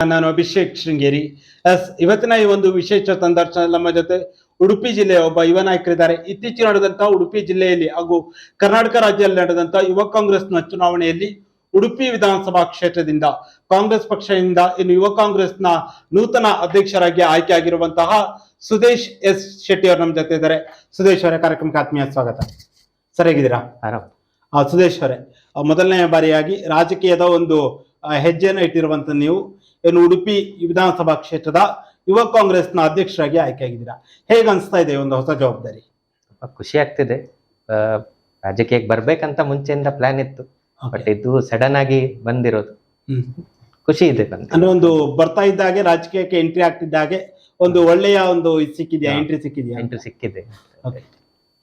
ನಾನು ಅಭಿಷೇಕ್ ಶೃಂಗೇರಿ. ಎಸ್ ಇವತ್ತಿನ ಈ ಒಂದು ವಿಶೇಷ ಸಂದರ್ಶನ ನಮ್ಮ ಜೊತೆ ಉಡುಪಿ ಜಿಲ್ಲೆಯ ಒಬ್ಬ ಯುವ ನಾಯಕರಿದ್ದಾರೆ. ಇತ್ತೀಚೆಗೆ ನಡೆದಂತಹ ಉಡುಪಿ ಜಿಲ್ಲೆಯಲ್ಲಿ ಹಾಗೂ ಕರ್ನಾಟಕ ರಾಜ್ಯದಲ್ಲಿ ನಡೆದಂತಹ ಯುವ ಕಾಂಗ್ರೆಸ್ನ ಚುನಾವಣೆಯಲ್ಲಿ ಉಡುಪಿ ವಿಧಾನಸಭಾ ಕ್ಷೇತ್ರದಿಂದ ಕಾಂಗ್ರೆಸ್ ಪಕ್ಷದಿಂದ ಇನ್ನು ಯುವ ಕಾಂಗ್ರೆಸ್ನ ನೂತನ ಅಧ್ಯಕ್ಷರಾಗಿ ಆಯ್ಕೆಯಾಗಿರುವಂತಹ ಸುದೇಶ್ ಎಸ್ ಶೆಟ್ಟಿ ಅವರು ನಮ್ಮ ಜೊತೆ ಇದ್ದಾರೆ. ಸುದೇಶ್ ಅವರ ಕಾರ್ಯಕ್ರಮಕ್ಕೆ ಆತ್ಮೀಯ ಸ್ವಾಗತ. ಸರ್ ಹೇಗಿದ್ದೀರಾ ಆ, ಸುದೇಶ್ ಅವರೇ ಮೊದಲನೆಯ ಬಾರಿಯಾಗಿ ರಾಜಕೀಯದ ಒಂದು ಹೆಜ್ಜೆಯನ್ನು ಇಟ್ಟಿರುವಂತ ನೀವು. ಏನು ಉಡುಪಿ ವಿಧಾನಸಭಾ ಕ್ಷೇತ್ರದ ಯುವ ಕಾಂಗ್ರೆಸ್ನ ಅಧ್ಯಕ್ಷರಾಗಿ ಆಯ್ಕೆಯಾಗಿದ್ದೀರಾ. ಹೇಗೆ ಅನಿಸ್ತಾ ಇದೆ ಒಂದು ಹೊಸ ಜವಾಬ್ದಾರಿ? ಖುಷಿ ಆಗ್ತಿದೆ. ಆ, ರಾಜಕೀಯಕ್ಕೆ ಬರ್ಬೇಕಂತ ಮುಂಚೆಯಿಂದ ಪ್ಲಾನ್ ಇತ್ತು. ಬಟ್ ಇದು ಸಡನ್ ಆಗಿ ಬಂದಿರೋದು. ಹ್ಮ್. ಖುಷಿ ಇದೆ ಅಂದ್ರೆ ಒಂದು ಬರ್ತಾ ಇದ್ದಾಗೆ ರಾಜಕೀಯಕ್ಕೆ ಎಂಟ್ರಿ ಆಗ್ತಿದ್ದಾಗೆ ಒಂದು ಒಳ್ಳೆಯ ಒಂದು ಇದು ಸಿಕ್ಕಿದೆಯಾ? ಎಂಟ್ರಿ ಸಿಕ್ಕಿದೆಯಾ ಎಂಟ್ರಿ ಸಿಕ್ಕಿದೆ.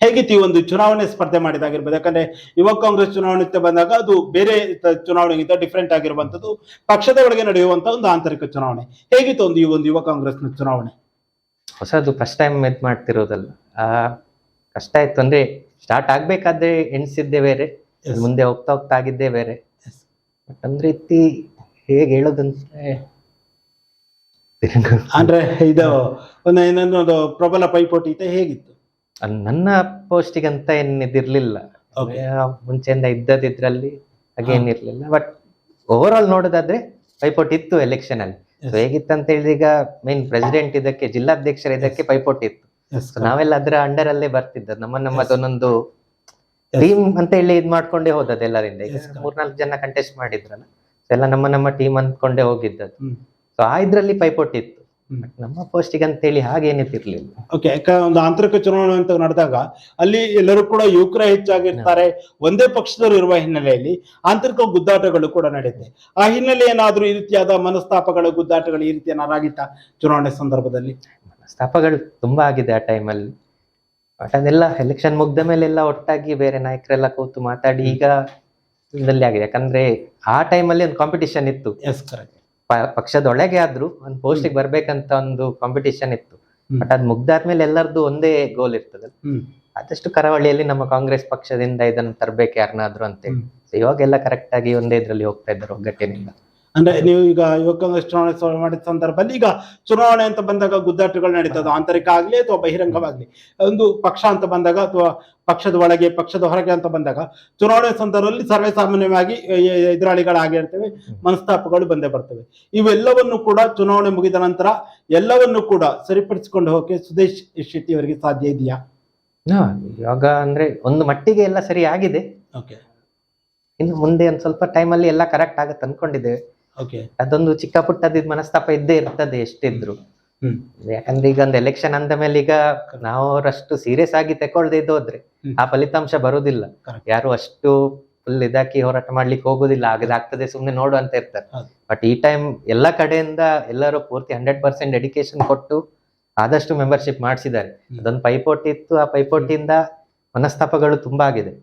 ಹೇಗಿತ್ತು ಈ ಒಂದು ಚುನಾವಣೆ ಸ್ಪರ್ಧೆ ಮಾಡಿದಾಗಿರ್ಬೋದು. ಯಾಕಂದ್ರೆ ಯುವ ಕಾಂಗ್ರೆಸ್ ಚುನಾವಣೆ ಬಂದಾಗ ಅದು ಬೇರೆ ಚುನಾವಣೆಗಿಂತ ಡಿಫ್ರೆಂಟ್ ಆಗಿರುವಂತದ್ದು ಪಕ್ಷದ ಒಳಗೆ ನಡೆಯುವಂತ ಒಂದು ಆಂತರಿಕ ಚುನಾವಣೆ. ಹೇಗಿತ್ತು ಒಂದು ಈ ಒಂದು ಯುವ ಕಾಂಗ್ರೆಸ್ ಚುನಾವಣೆ? ಹೊಸದು ಫಸ್ಟ್ ಟೈಮ್ ಇದು ಮಾಡ್ತಿರೋದಲ್ಲ. ಆ ಕಷ್ಟ ಇತ್ತು ಅಂದ್ರೆ ಸ್ಟಾರ್ಟ್ ಆಗ್ಬೇಕಾದ್ರೆ ಎಣಿಸಿದ್ದೆ ಬೇರೆ. ಮುಂದೆ ಹೋಗ್ತಾ ಹೋಗ್ತಾ ಆಗಿದ್ದೇ ಬೇರೆ. ಬಟ್ ಅಂದ್ರೆ ಇತ್ತಿ ಹೇಗೆ ಹೇಳೋದಂದ್ರೆ ಅಂದ್ರೆ ಇದು ಒಂದು ಅದು ಪ್ರಬಲ ಪೈಪೋಟಿ ಇತ್ತು. ಹೇಗಿತ್ತು? ನನ್ನ ಪೋಸ್ಟಿಗೆ ಅಂತ ಏನ್ ಇದಿರ್ಲಿಲ್ಲ Okay. ಆ, ಮುಂಚೆಯಿಂದ ಇದ್ದದಿದ್ರಲ್ಲಿ ಹಾಗೇನಿರ್ಲಿಲ್ಲ ಬಟ್ ಓವರ್ ಆಲ್ ನೋಡೋದಾದ್ರೆ ಪೈಪೋಟಿ ಇತ್ತು ಎಲೆಕ್ಷನ್ ಅಲ್ಲಿ. ಹೇಗಿತ್ತು ಅಂತ ಹೇಗಿತ್ತಂತ ಹೇಳಿದ್ರೆ ಈಗ ಮೇನ್ ಪ್ರೆಸಿಡೆಂಟ್ ಇದಕ್ಕೆ ಜಿಲ್ಲಾಧ್ಯಕ್ಷರ ಇದಕ್ಕೆ ಪೈಪೋಟಿ ಇತ್ತು. ನಾವೆಲ್ಲ ಅದರ ಅಂಡರ್ ಅಲ್ಲೇ ಬರ್ತಿದ್ದ ನಮ್ಮ ನಮ್ಮದೊಂದೊಂದು. ಟೀಮ್ ಅಂತ ಹೇಳಿ ಇದ್ ಮಾಡ್ಕೊಂಡೇ ಹೋದದ್ದು ಎಲ್ಲರಿಂದ. ಈಗ. ಮೂರ್ನಾಲ್ಕು ಜನ ಕಂಟೆಸ್ಟ್ ಮಾಡಿದ್ರಲ್ಲ. ಎಲ್ಲ ನಮ್ಮ ನಮ್ಮ ಟೀಮ್ ಅಂದ್ಕೊಂಡೇ ಹೋಗಿದ್ದದ್ದು. ಸೊ ಆ ಇದ್ರಲ್ಲಿ ಪೈಪೋಟಿ ಇತ್ತು. ನಮ್ಮ ಪೋಸ್ಟಿಗೆ ಅಂತ ಹೇಳಿ ಹಾಗೇನಿತ್ತಿರ್ಲಿಲ್ಲ ಓಕೆ ಒಂದು ಆಂತರಿಕ ಚುನಾವಣೆ ಅಂತ ನಡೆದಾಗ ಅಲ್ಲಿ ಎಲ್ಲರೂ ಕೂಡ ಯುವಕರ ಹೆಚ್ಚಾಗಿರ್ತಾರೆ ಒಂದೇ ಪಕ್ಷದವರು ಇರುವ ಹಿನ್ನೆಲೆಯಲ್ಲಿ ಆಂತರಿಕ ಗುದ್ದಾಟಗಳು ಕೂಡ ನಡೆಯುತ್ತೆ. ಆ ಹಿನ್ನೆಲೆ ಏನಾದರೂ ಈ ರೀತಿಯಾದ ಮನಸ್ತಾಪಗಳು ಗುದ್ದಾಟಗಳು ಈ ರೀತಿ ಏನಾರಾಗಿತ್ತ ಚುನಾವಣೆ ಸಂದರ್ಭದಲ್ಲಿ? ಮನಸ್ತಾಪಗಳು ತುಂಬಾ ಆಗಿದೆ ಆ ಟೈಮಲ್ಲಿ ಬಟ್ ಅದೆಲ್ಲ ಎಲೆಕ್ಷನ್ ಮುಗ್ದ ಮೇಲೆ ಎಲ್ಲ ಒಟ್ಟಾಗಿ ಬೇರೆ ನಾಯಕರೆಲ್ಲ ಕೂತು ಮಾತಾಡಿ ಈಗ ಆಗಿದೆ. ಯಾಕಂದ್ರೆ ಆ ಟೈಮಲ್ಲಿ ಒಂದು ಕಾಂಪಿಟಿಷನ್ ಇತ್ತು. ಎಸ್ ಕರೆಕ್ಟ್ ಪಕ್ಷದೊಳಗೆ ಆದ್ರೂ ಒಂದು ಪೋಸ್ಟಿಗೆ ಬರ್ಬೇಕಂತ ಒಂದು ಕಾಂಪಿಟಿಷನ್ ಇತ್ತು. ಬಟ್ ಅದ್ ಮುಗ್ದಾದ್ಮೇಲೆ ಎಲ್ಲರದ್ದು ಒಂದೇ ಗೋಲ್ ಇರ್ತದೆ ಆದಷ್ಟು ಕರಾವಳಿಯಲ್ಲಿ ನಮ್ಮ ಕಾಂಗ್ರೆಸ್ ಪಕ್ಷದಿಂದ ಇದನ್ನು ತರ್ಬೇಕು ಯಾರನ್ನಾದ್ರೂ ಅಂತೇಳಿ. ಇವಾಗೆಲ್ಲ ಕರೆಕ್ಟ್ ಆಗಿ ಒಂದೇ ಇದ್ರಲ್ಲಿ ಹೋಗ್ತಾ ಇದ್ದಾರೆ ಒಗ್ಗಟ್ಟಿನಿಂದ. ಅಂದ್ರೆ ನೀವು ಈಗ ಯುವಕ ಚುನಾವಣೆ ಮಾಡಿದ ಸಂದರ್ಭದಲ್ಲಿ ಈಗ ಚುನಾವಣೆ ಅಂತ ಬಂದಾಗ ಗುದ್ದಾಟಗಳು ನಡೀತದೆ ಆಂತರಿಕ ಆಗ್ಲಿ ಅಥವಾ ಬಹಿರಂಗವಾಗ್ಲಿ. ಒಂದು ಪಕ್ಷ ಅಂತ ಬಂದಾಗ ಅಥವಾ ಪಕ್ಷದ ಒಳಗೆ ಪಕ್ಷದ ಹೊರಗೆ ಅಂತ ಬಂದಾಗ ಚುನಾವಣೆ ಸಂದರ್ಭದಲ್ಲಿ ಸರ್ವೇ ಸಾಮಾನ್ಯವಾಗಿ ಎದುರಾಳಿಗಳಾಗಿರ್ತವೆ ಮನಸ್ತಾಪಗಳು ಬಂದೇ ಬರ್ತವೆ. ಇವೆಲ್ಲವನ್ನು ಕೂಡ ಚುನಾವಣೆ ಮುಗಿದ ನಂತರ ಎಲ್ಲವನ್ನು ಕೂಡ ಸರಿಪಡಿಸಿಕೊಂಡು ಹೋಗಕ್ಕೆ ಸುದೇಶ್ ಶೆಟ್ಟಿ ಅವರಿಗೆ ಸಾಧ್ಯ ಇದೆಯಾ? ಇವಾಗ ಅಂದ್ರೆ ಒಂದು ಮಟ್ಟಿಗೆ ಎಲ್ಲ ಸರಿ ಆಗಿದೆ. ಓಕೆ. ಇನ್ನು ಮುಂದೆ ಒಂದ್ ಸ್ವಲ್ಪ ಟೈಮಲ್ಲಿ ಎಲ್ಲ ಕರೆಕ್ಟ್ ಆಗುತ್ತೆ ಅನ್ಕೊಂಡಿದ್ದೇವೆ. ಅದೊಂದು ಚಿಕ್ಕ ಪುಟ್ಟದ ಮನಸ್ತಾಪ ಇದ್ದೇ ಇರ್ತದೆ ಎಷ್ಟಿದ್ರು. ಯಾಕಂದ್ರೆ ಈಗ ಒಂದು ಎಲೆಕ್ಷನ್ ಅಂದ ಮೇಲೆ ಈಗ ನಾವು ಅವರಷ್ಟು ಸೀರಿಯಸ್ ಆಗಿ ತಗೊಳ್ದೇ ಹೋದ್ರೆ ಆ ಫಲಿತಾಂಶ ಬರುದಿಲ್ಲ. ಯಾರು ಅಷ್ಟು ಫುಲ್ ಇದಾಕಿ ಹೋರಾಟ ಮಾಡ್ಲಿಕ್ಕೆ ಹೋಗುದಿಲ್ಲ. ಆಗದಾಗ್ತದೆ ಸುಮ್ನೆ ನೋಡು ಅಂತ ಇರ್ತಾರೆ. ಬಟ್ ಈ ಟೈಮ್ ಎಲ್ಲಾ ಕಡೆಯಿಂದ ಎಲ್ಲರೂ ಪೂರ್ತಿ ಹಂಡ್ರೆಡ್ ಪರ್ಸೆಂಟ್ ಡೆಡಿಕೇಶನ್ ಕೊಟ್ಟು ಆದಷ್ಟು ಮೆಂಬರ್ಶಿಪ್ ಮಾಡಿಸಿದ್ದಾರೆ. ಅದೊಂದು ಪೈಪೋಟಿ ಇತ್ತು. ಆ ಪೈಪೋಟಿಯಿಂದ ಮನಸ್ತಾಪಗಳು ತುಂಬಾ ಆಗಿದೆ.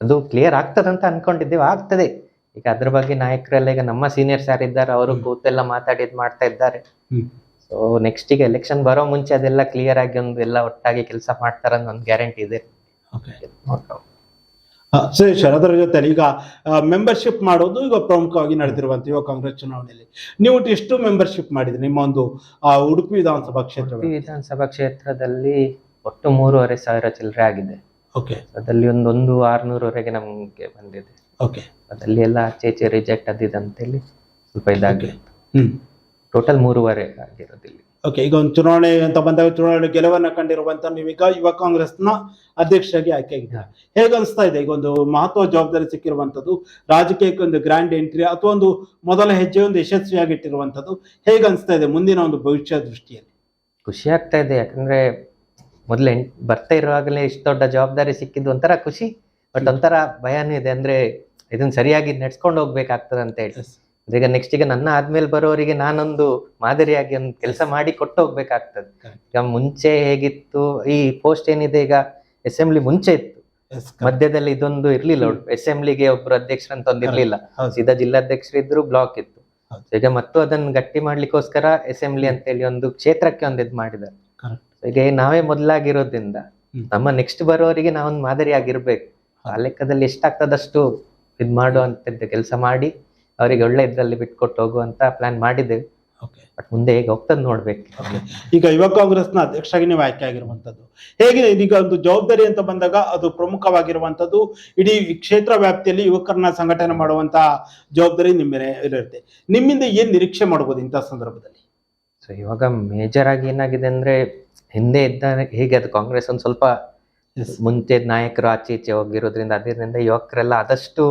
ಅದು ಕ್ಲಿಯರ್ ಆಗ್ತದಂತ ಅನ್ಕೊಂಡಿದ್ದೇವೆ. ಆಗ್ತದೆ. ಈಗ ಅದ್ರ ಬಗ್ಗೆ ನಾಯಕರೆಲ್ಲ ಈಗ ನಮ್ಮ ಸೀನಿಯರ್ಸ್ ಯಾರಿದ್ದಾರೆ ಅವರು. ಕೂತೆಲ್ಲ ಮಾತಾಡಿ ಮಾಡ್ತಾ ಇದ್ದಾರೆ. ಸೊ ನೆಕ್ಸ್ಟ್ ಈಗ ಎಲೆಕ್ಷನ್ ಬರೋ ಮುಂಚೆ ಅದೆಲ್ಲ ಕ್ಲಿಯರ್ ಆಗಿ ಒಂದು ಎಲ್ಲ ಒಟ್ಟಾಗಿ ಕೆಲಸ ಮಾಡ್ತಾರ ಒಂದು ಗ್ಯಾರಂಟಿ ಇದೆ. ಸರಿ ಅದರ ಜೊತೆ ಈಗ ಮೆಂಬರ್ಶಿಪ್ ಮಾಡೋದು ಈಗ ಪ್ರಮುಖವಾಗಿ ನಡೆದಿರುವಂತ ಯುವ ಕಾಂಗ್ರೆಸ್ ಚುನಾವಣೆಯಲ್ಲಿ. ನೀವು ಎಷ್ಟು ಮೆಂಬರ್ಶಿಪ್ ಮಾಡಿದ್ರಿ? ನಿಮ್ಮ ಒಂದು ಆ, ಉಡುಪಿ ವಿಧಾನಸಭಾ ಕ್ಷೇತ್ರ ಉಡುಪಿ ವಿಧಾನಸಭಾ ಕ್ಷೇತ್ರದಲ್ಲಿ ಒಟ್ಟು ಮೂರುವರೆ ಸಾವಿರ ಚಿಲ್ಲರೆ ಆಗಿದೆ. ಓಕೆ ಅದರಲ್ಲಿ ಒಂದು ಒಂದು ಆರ್ನೂರವರೆಗೆ ನಮ್ಗೆ ಬಂದಿದೆ. ಓಕೆ ಅದರಲ್ಲಿ ಎಲ್ಲ ಆಚೆ ಈಚೆ ರಿಜೆಕ್ಟ್ ಅದಿದಂತೇಳಿ ಸ್ವಲ್ಪ ಇದಾಗಿದೆ ಹ್ಮ್. ಟೋಟಲ್ ಮೂರುವರೆ ಆಗಿರೋದಿಲ್ಲ. ಓಕೆ ಈಗ ಒಂದು ಚುನಾವಣೆ ಅಂತ ಬಂದಾಗ ಚುನಾವಣೆ ಗೆಲುವನ್ನ ಕಂಡಿರುವಂತ ನೀವೀಗ ಯುವ ಕಾಂಗ್ರೆಸ್ನ ಅಧ್ಯಕ್ಷರಾಗಿ ಆಯ್ಕೆಯಾಗಿದ್ದೀರಾ ಹೇಗೆ ಅನಿಸ್ತಾ ಇದೆ? ಈಗ ಒಂದು ಮಹತ್ವ ಜವಾಬ್ದಾರಿ ಸಿಕ್ಕಿರುವಂತದ್ದು ರಾಜಕೀಯಕ್ಕೆ ಒಂದು ಗ್ರ್ಯಾಂಡ್ ಎಂಟ್ರಿ ಅಥವಾ ಒಂದು ಮೊದಲ ಹೆಜ್ಜೆ ಒಂದು ಯಶಸ್ವಿಯಾಗಿಟ್ಟಿರುವಂಥದ್ದು ಹೇಗೆ ಅನಿಸ್ತಾ ಇದೆ ಮುಂದಿನ ಒಂದು ಭವಿಷ್ಯ ದೃಷ್ಟಿಯಲ್ಲಿ? ಖುಷಿ ಆಗ್ತಾ ಇದೆ ಯಾಕಂದ್ರೆ ಮೊದಲು ಬರ್ತಾ ಇರುವಾಗಲೇ ಇಷ್ಟು ದೊಡ್ಡ ಜವಾಬ್ದಾರಿ ಸಿಕ್ಕಿದ್ದು ಒಂಥರ ಖುಷಿ ಬಟ್ ಒಂಥರ ಭಯನೂ ಇದೆ ಅಂದ್ರೆ ಇದನ್ನ ಸರಿಯಾಗಿ ನಡ್ಸ್ಕೊಂಡು ಹೋಗ್ಬೇಕಾಗ್ತದೆ ಅಂತ ಹೇಳಿ. ಈಗ ನೆಕ್ಸ್ಟ್ ಈಗ ನನ್ನ ಆದ್ಮೇಲೆ ಬರೋರಿಗೆ ನಾನೊಂದು ಮಾದರಿಯಾಗಿ ಒಂದು ಕೆಲಸ ಮಾಡಿ ಕೊಟ್ಟು ಹೋಗ್ಬೇಕಾಗ್ತದೆ. ಈಗ ಮುಂಚೆ ಹೇಗಿತ್ತು? ಈ ಪೋಸ್ಟ್ ಏನಿದೆ ಈಗ ಅಸೆಂಬ್ಲಿ ಮುಂಚೆ ಇತ್ತು. ಮಧ್ಯದಲ್ಲಿ ಇದೊಂದು ಇರ್ಲಿಲ್ಲ ಅಸೆಂಬ್ಲಿಗೆ ಒಬ್ರು ಅಧ್ಯಕ್ಷರಂತ ಒಂದು ಇರ್ಲಿಲ್ಲ ಸೀದಾ ಜಿಲ್ಲಾಧ್ಯಕ್ಷರು ಇದ್ರು ಬ್ಲಾಕ್ ಇತ್ತು ಈಗ ಮತ್ತು ಅದನ್ನ ಗಟ್ಟಿ ಮಾಡ್ಲಿಕ್ಕೋಸ್ಕರ ಅಸೆಂಬ್ಲಿ ಅಂತ ಹೇಳಿ ಒಂದು ಕ್ಷೇತ್ರಕ್ಕೆ ಒಂದು ಇದು ಮಾಡಿದ್ದಾರೆ. ಈಗ ನಾವೇ ಮೊದಲಾಗಿರೋದ್ರಿಂದ. ನಮ್ಮ ನೆಕ್ಸ್ಟ್ ಬರೋರಿಗೆ ನಾವೊಂದು ಮಾದರಿ ಆಗಿರ್ಬೇಕು ಆ ಲೆಕ್ಕದಲ್ಲಿ ಎಷ್ಟಾಗ್ತದಷ್ಟು ಇದ್ ಮಾಡುವಂತದ್ದು ಕೆಲಸ ಮಾಡಿ ಅವರಿಗೆ ಒಳ್ಳೆ ಇದ್ರಲ್ಲಿ ಬಿಟ್ಕೊಟ್ಟು ಹೋಗುವಂತ ಪ್ಲಾನ್ ಮಾಡಿದ್ದೇವೆ ಓಕೆ ಬಟ್ ಮುಂದೆ ಹೇಗೆ ಹೋಗ್ತದೆ ನೋಡ್ಬೇಕು. ಈಗ ಯುವ ಕಾಂಗ್ರೆಸ್ನ ಅಧ್ಯಕ್ಷರಾಗಿ ನೀವು ಆಯ್ಕೆ ಆಗಿರುವಂತದ್ದು ಹೇಗೆ ಇದೀಗ ಒಂದು ಜವಾಬ್ದಾರಿ ಅಂತ ಬಂದಾಗ ಅದು ಪ್ರಮುಖವಾಗಿರುವಂತದ್ದು ಇಡೀ ಕ್ಷೇತ್ರ ವ್ಯಾಪ್ತಿಯಲ್ಲಿ ಯುವಕರನ್ನ ಸಂಘಟನೆ ಮಾಡುವಂತ ಜವಾಬ್ದಾರಿ ನಿಮ್ಮ ಇರುತ್ತೆ. ನಿಮ್ಮಿಂದ ಏನ್ ನಿರೀಕ್ಷೆ ಮಾಡಬಹುದು ಇಂಥ ಸಂದರ್ಭದಲ್ಲಿ? ಸೊ ಇವಾಗ ಮೇಜರ್ ಆಗಿ ಏನಾಗಿದೆ ಅಂದ್ರೆ ಹಿಂದೆ ಇದ್ದ ಹೇಗೆ ಅದು ಕಾಂಗ್ರೆಸ್ ಒಂದು ಸ್ವಲ್ಪ ಮುಂಚೆ ನಾಯಕರು ಆಚೆ ಈಚೆ ಹೋಗಿರೋದ್ರಿಂದ ಅದರಿಂದ ಯುವಕರೆಲ್ಲ ಆದಷ್ಟು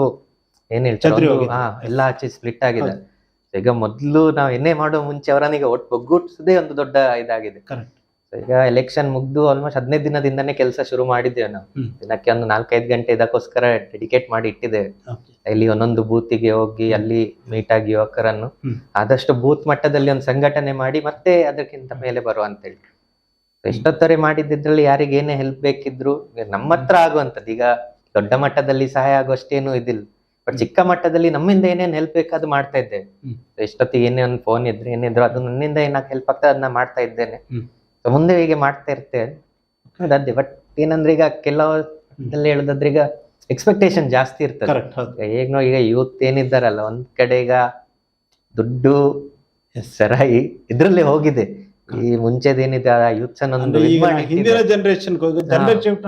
ಏನ್ ಹೇಳ್ತಾರೆ ಹಾ ಎಲ್ಲ ಆಚೆ ಸ್ಪ್ಲಿಟ್ ಆಗಿದೆ. ಈಗ ಮೊದ್ಲು ನಾವು ಏನೇ ಮಾಡೋ ಮುಂಚೆ ಅವರನಿಗೆ ಒಟ್ಟು ಒಗ್ಗೂಡ್ಸೋದೇ ಒಂದು ದೊಡ್ಡ ಇದಾಗಿದೆ. ಈಗ ಎಲೆಕ್ಷನ್ ಮುಗ್ದು ಆಲ್ಮೋಸ್ಟ್ ಹದಿನೈದು ದಿನದಿಂದನೇ ಕೆಲಸ ಶುರು ಮಾಡಿದ್ದೇವೆ ನಾವು. ದಿನಕ್ಕೆ ಒಂದು ನಾಲ್ಕೈದು ಗಂಟೆ ಇದಕ್ಕೋಸ್ಕರ ಡೆಡಿಕೇಟ್ ಮಾಡಿ ಇಟ್ಟಿದ್ದೇವೆ. ಇಲ್ಲಿ ಒಂದೊಂದು ಬೂತಿಗೆ ಹೋಗಿ ಅಲ್ಲಿ ಮೀಟ್ ಆಗಿ ಯುವಕರನ್ನು. ಆದಷ್ಟು ಬೂತ್ ಮಟ್ಟದಲ್ಲಿ ಒಂದು ಸಂಘಟನೆ ಮಾಡಿ ಮತ್ತೆ ಅದಕ್ಕಿಂತ ಮೇಲೆ ಬರುವ ಅಂತೇಳಿ ಎಷ್ಟೊತ್ತರೆ ಮಾಡಿದ್ದಿದ್ರಲ್ಲಿ ಯಾರಿಗೇನೇ ಏನೇ ಹೆಲ್ಪ್ ಬೇಕಿದ್ರು ನಮ್ಮ ಹತ್ರ ಆಗುವಂಥದ್ದು. ಈಗ ದೊಡ್ಡ ಮಟ್ಟದಲ್ಲಿ ಸಹಾಯ ಆಗುವಷ್ಟೇನು ಇದಿಲ್ಲ. ಬಟ್ ಚಿಕ್ಕ ಮಟ್ಟದಲ್ಲಿ ನಮ್ಮಿಂದ ಏನೇನು ಹೆಲ್ಪ್ ಬೇಕಾದ್ರು ಮಾಡ್ತಾ ಇದ್ದೇವೆ. ಎಷ್ಟೊತ್ತಿಗೆ ಏನೇ ಒಂದು ಫೋನ್ ಇದ್ರೆ ಏನಿದ್ರು ಅದು ನನ್ನಿಂದ ಏನಕ್ಕೆ ಹೆಲ್ಪ್ ಆಗ್ತದೆ ಅದನ್ನ ಮಾಡ್ತಾ ಇದ್ದೇನೆ. ಮುಂದೆ ಹೀಗೆ ಮಾಡ್ತಾ ಇರ್ತೇವೆ. ಅದೇ ಬಟ್ ಏನಂದ್ರೆ ಈಗ ಕೆಲವು ಹೇಳುದಾದ್ರೆ ಈಗ ಎಕ್ಸ್ಪೆಕ್ಟೇಷನ್ ಜಾಸ್ತಿ ಇರ್ತದೆ. ಈಗ ಈಗ ಯೂತ್ ಏನಿದ್ದಾರಲ್ಲ ಒಂದ್ ಕಡೆ ಈಗ ದುಡ್ಡು. ಸರಾಯಿ ಇದ್ರಲ್ಲೇ ಹೋಗಿದೆ. ಈ ಮುಂಚೆದೇನಿದೆ ಯೂತ್ಸ್ ಅನ್ನೊಂದು ಇದ್ ಈಗ ಮಾಡಿ ಹಿಂದಿನ ಜನರೇಷನ್ ಜನರೇಷನ್ ಶಿಫ್ಟ್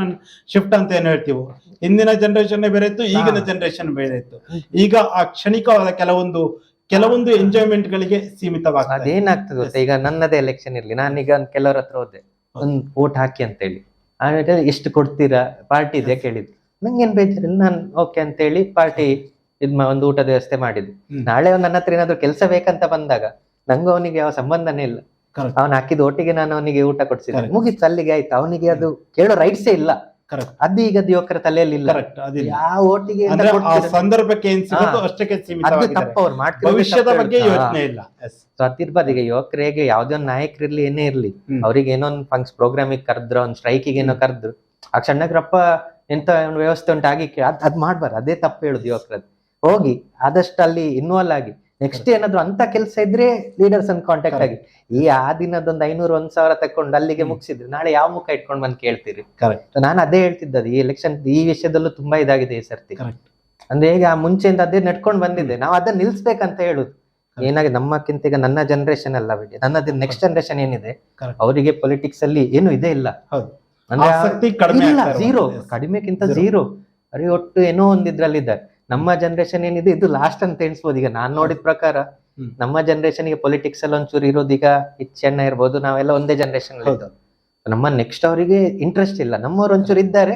ಶಿಫ್ಟ್ ಅಂತ ಏನ್ ಹೇಳ್ತೀವಿ? ಹಿಂದಿನ ಜನರೇಷನ್ ಬೇರೆ ಇತ್ತು ಈಗಿನ ಜನರೇಷನ್ ಬೇರೆ ಇತ್ತು. ಈಗ ಆ ಕ್ಷಣಿಕವಾದ ಕೆಲವೊಂದು ಕೆಲವೊಂದು ಎಂಜಾಯ್ಮೆಂಟ್ ಗಳಿಗೆ ಸೀಮಿತವಾಗ್ತದೆ ಅದೇನಾಗ್ತದೆ ಗೊತ್ತಾ? ಈಗ ನನ್ನದೇ ಎಲೆಕ್ಷನ್ ಇರ್ಲಿ ನಾನೀಗ ಈಗ ಕೆಲವ್ರ ಹತ್ರ ಹೋದೆ. ಒಂದ್ ವೋಟ್ ಹಾಕಿ ಅಂತ ಹೇಳಿ ಆಮೇಲೆ ಎಷ್ಟು ಕೊಡ್ತೀರಾ? ಪಾರ್ಟಿ ಇದೆ ಕೇಳಿದ್ರು ನಂಗೇನ್ ಬೇಜಾರಿಲ್ಲ ನಾನು ಓಕೆ ಅಂತ ಹೇಳಿ ಪಾರ್ಟಿ ಇದ್ ಮಾ- ಒಂದು ಊಟದ ವ್ಯವಸ್ಥೆ ಮಾಡಿದ್ವಿ ನಾಳೆ ನನ್ನ ಹತ್ರ ಏನಾದ್ರು ಕೆಲಸ ಬೇಕಂತ ಬಂದಾಗ ನಂಗೂ ಅವನಿಗೆ ಯಾವ ಸಂಬಂಧನೇ ಇಲ್ಲ. ಅವನ್ ಹಾಕಿದ ಒಟ್ಟಿಗೆ ನಾನು ಅವನಿಗೆ ಊಟ ಕೊಡ್ಸಿದ್ದೆ. ಮುಗಿತು ಅಲ್ಲಿಗೆ ಆಯ್ತು. ಅವನಿಗೆ ಅದು ಕೇಳೋ ರೈಟ್ಸೇ ಇಲ್ಲ. ಅದು ಈಗ ಯುವಕರ ತಲೆಯಲ್ಲಿ ಇಲ್ಲ. ಯಾವ ಓಟಿಗೆ? ಸಂದರ್ಭಕ್ಕೆ ಅಷ್ಟಕ್ಕೆ ಅದು ತಪ್ಪು ಅವ್ರು ಬಗ್ಗೆ ಯೋಚನೆ ಇಲ್ಲ. ಸೊ ಈಗ ಯುವಕರು ಹೇಗೆ ಯಾವ್ದೇ ಒಂದು ನಾಯಕರು ಇರ್ಲಿ ಏನೇ ಇರ್ಲಿ. ಅವ್ರಿಗೆ ಏನೋ ಒಂದು ಫಂಕ್ಷನ್ ಪ್ರೋಗ್ರಾಮಿಗೆ ಕರೆದ್ರು ಒಂದು ಸ್ಟ್ರೈಕಿಗೆ ಏನೋ ಕರೆದ್ರು. ಆ ಕ್ಷಣಗ್ರಪ್ಪ ಎಂತ ಒಂದು ವ್ಯವಸ್ಥೆ ಉಂಟು ಆಗಿ ಕೇ- ಅದ್ ಅದ್ ಮಾಡ್ಬಾರ್ದು. ಅದೇ ತಪ್ಪು ಹೇಳುದು ಯುವಕರದ್ದು ಹೋಗಿ ಆದಷ್ಟು ಅಲ್ಲಿ ಇನ್ವಾಲ್ವ್ ಆಗಿ ನೆಕ್ಸ್ಟ್ ಏನಾದ್ರು ಅಂತ ಕೆಲಸ ಇದ್ರೆ ಲೀಡರ್ಸ್ ಅನ್ ಕಾಂಟ್ಯಾಕ್ಟ್ ಆಗಿ. ಈ ಆ ದಿನದೊಂದು ಐನೂರು ಒಂದ್ ಸಾವಿರ ತಕೊಂಡು ಅಲ್ಲಿಗೆ ಮುಗಿಸಿದ್ರೆ ನಾಳೆ ಯಾವ ಮುಖ ಇಟ್ಕೊಂಡು ಬಂದು ಕೇಳ್ತೀರಿ? ನಾನು ಅದೇ ಹೇಳ್ತಿದ್ದದು ಈ ಎಲೆಕ್ಷನ್ ಈ ವಿಷಯದಲ್ಲೂ ತುಂಬಾ ಇದಾಗಿದೆ ಈ ಸರ್ತಿ. ಅಂದ್ರೆ ಹೇಗೆ ಆ ಮುಂಚೆಯಿಂದ ಅದೇ ನಡ್ಕೊಂಡು ಬಂದಿದೆ ನಾವು ಅದನ್ನ ನಿಲ್ಸ್ಬೇಕಂತ ಹೇಳುದು. ಏನಾಗಿ ನಮ್ಮಕ್ಕಿಂತ ಈಗ ನನ್ನ ಜನರೇಷನ್ ಅಲ್ಲ ಬಿಡಿ. ನನ್ನದು ನೆಕ್ಸ್ಟ್ ಜನರೇಷನ್ ಏನಿದೆ? ಅವರಿಗೆ ಪೊಲಿಟಿಕ್ಸ್ ಅಲ್ಲಿ ಏನು ಇದೇ ಇಲ್ಲ. ಆಗ್ತಾ ಝೀರೋ. ಕಡಿಮೆಕ್ಕಿಂತ. ಝೀರೋ ಅವ್ರಿಗೆ ಒಟ್ಟು ಏನೋ ಒಂದ್ ಇದ್ರಲ್ಲಿದ್ದಾರೆ ನಮ್ಮ ಜನರೇಷನ್ ಏನಿದೆ ಇದು ಲಾಸ್ಟ್ ಅಂತ ಎಣಿಸ್ಬೋದು. ಈಗ ನಾನ್ ನೋಡಿದ ಪ್ರಕಾರ ನಮ್ಮ ಜನರೇಷನ್ಗೆ ಪೊಲಿಟಿಕ್ಸ್ ಅಲ್ಲಿ ಒಂಚೂರು ಇರೋದು ಈಗ ಚೆನ್ನ ಇರ್ಬೋದು ನಾವೆಲ್ಲ ಒಂದೇ ಜನರೇಷನ್. ನಮ್ಮ ನೆಕ್ಸ್ಟ್ ಅವರಿಗೆ ಇಂಟ್ರೆಸ್ಟ್ ಇಲ್ಲ. ನಮ್ಮವ್ರು ಒಂಚೂರು ಇದ್ದಾರೆ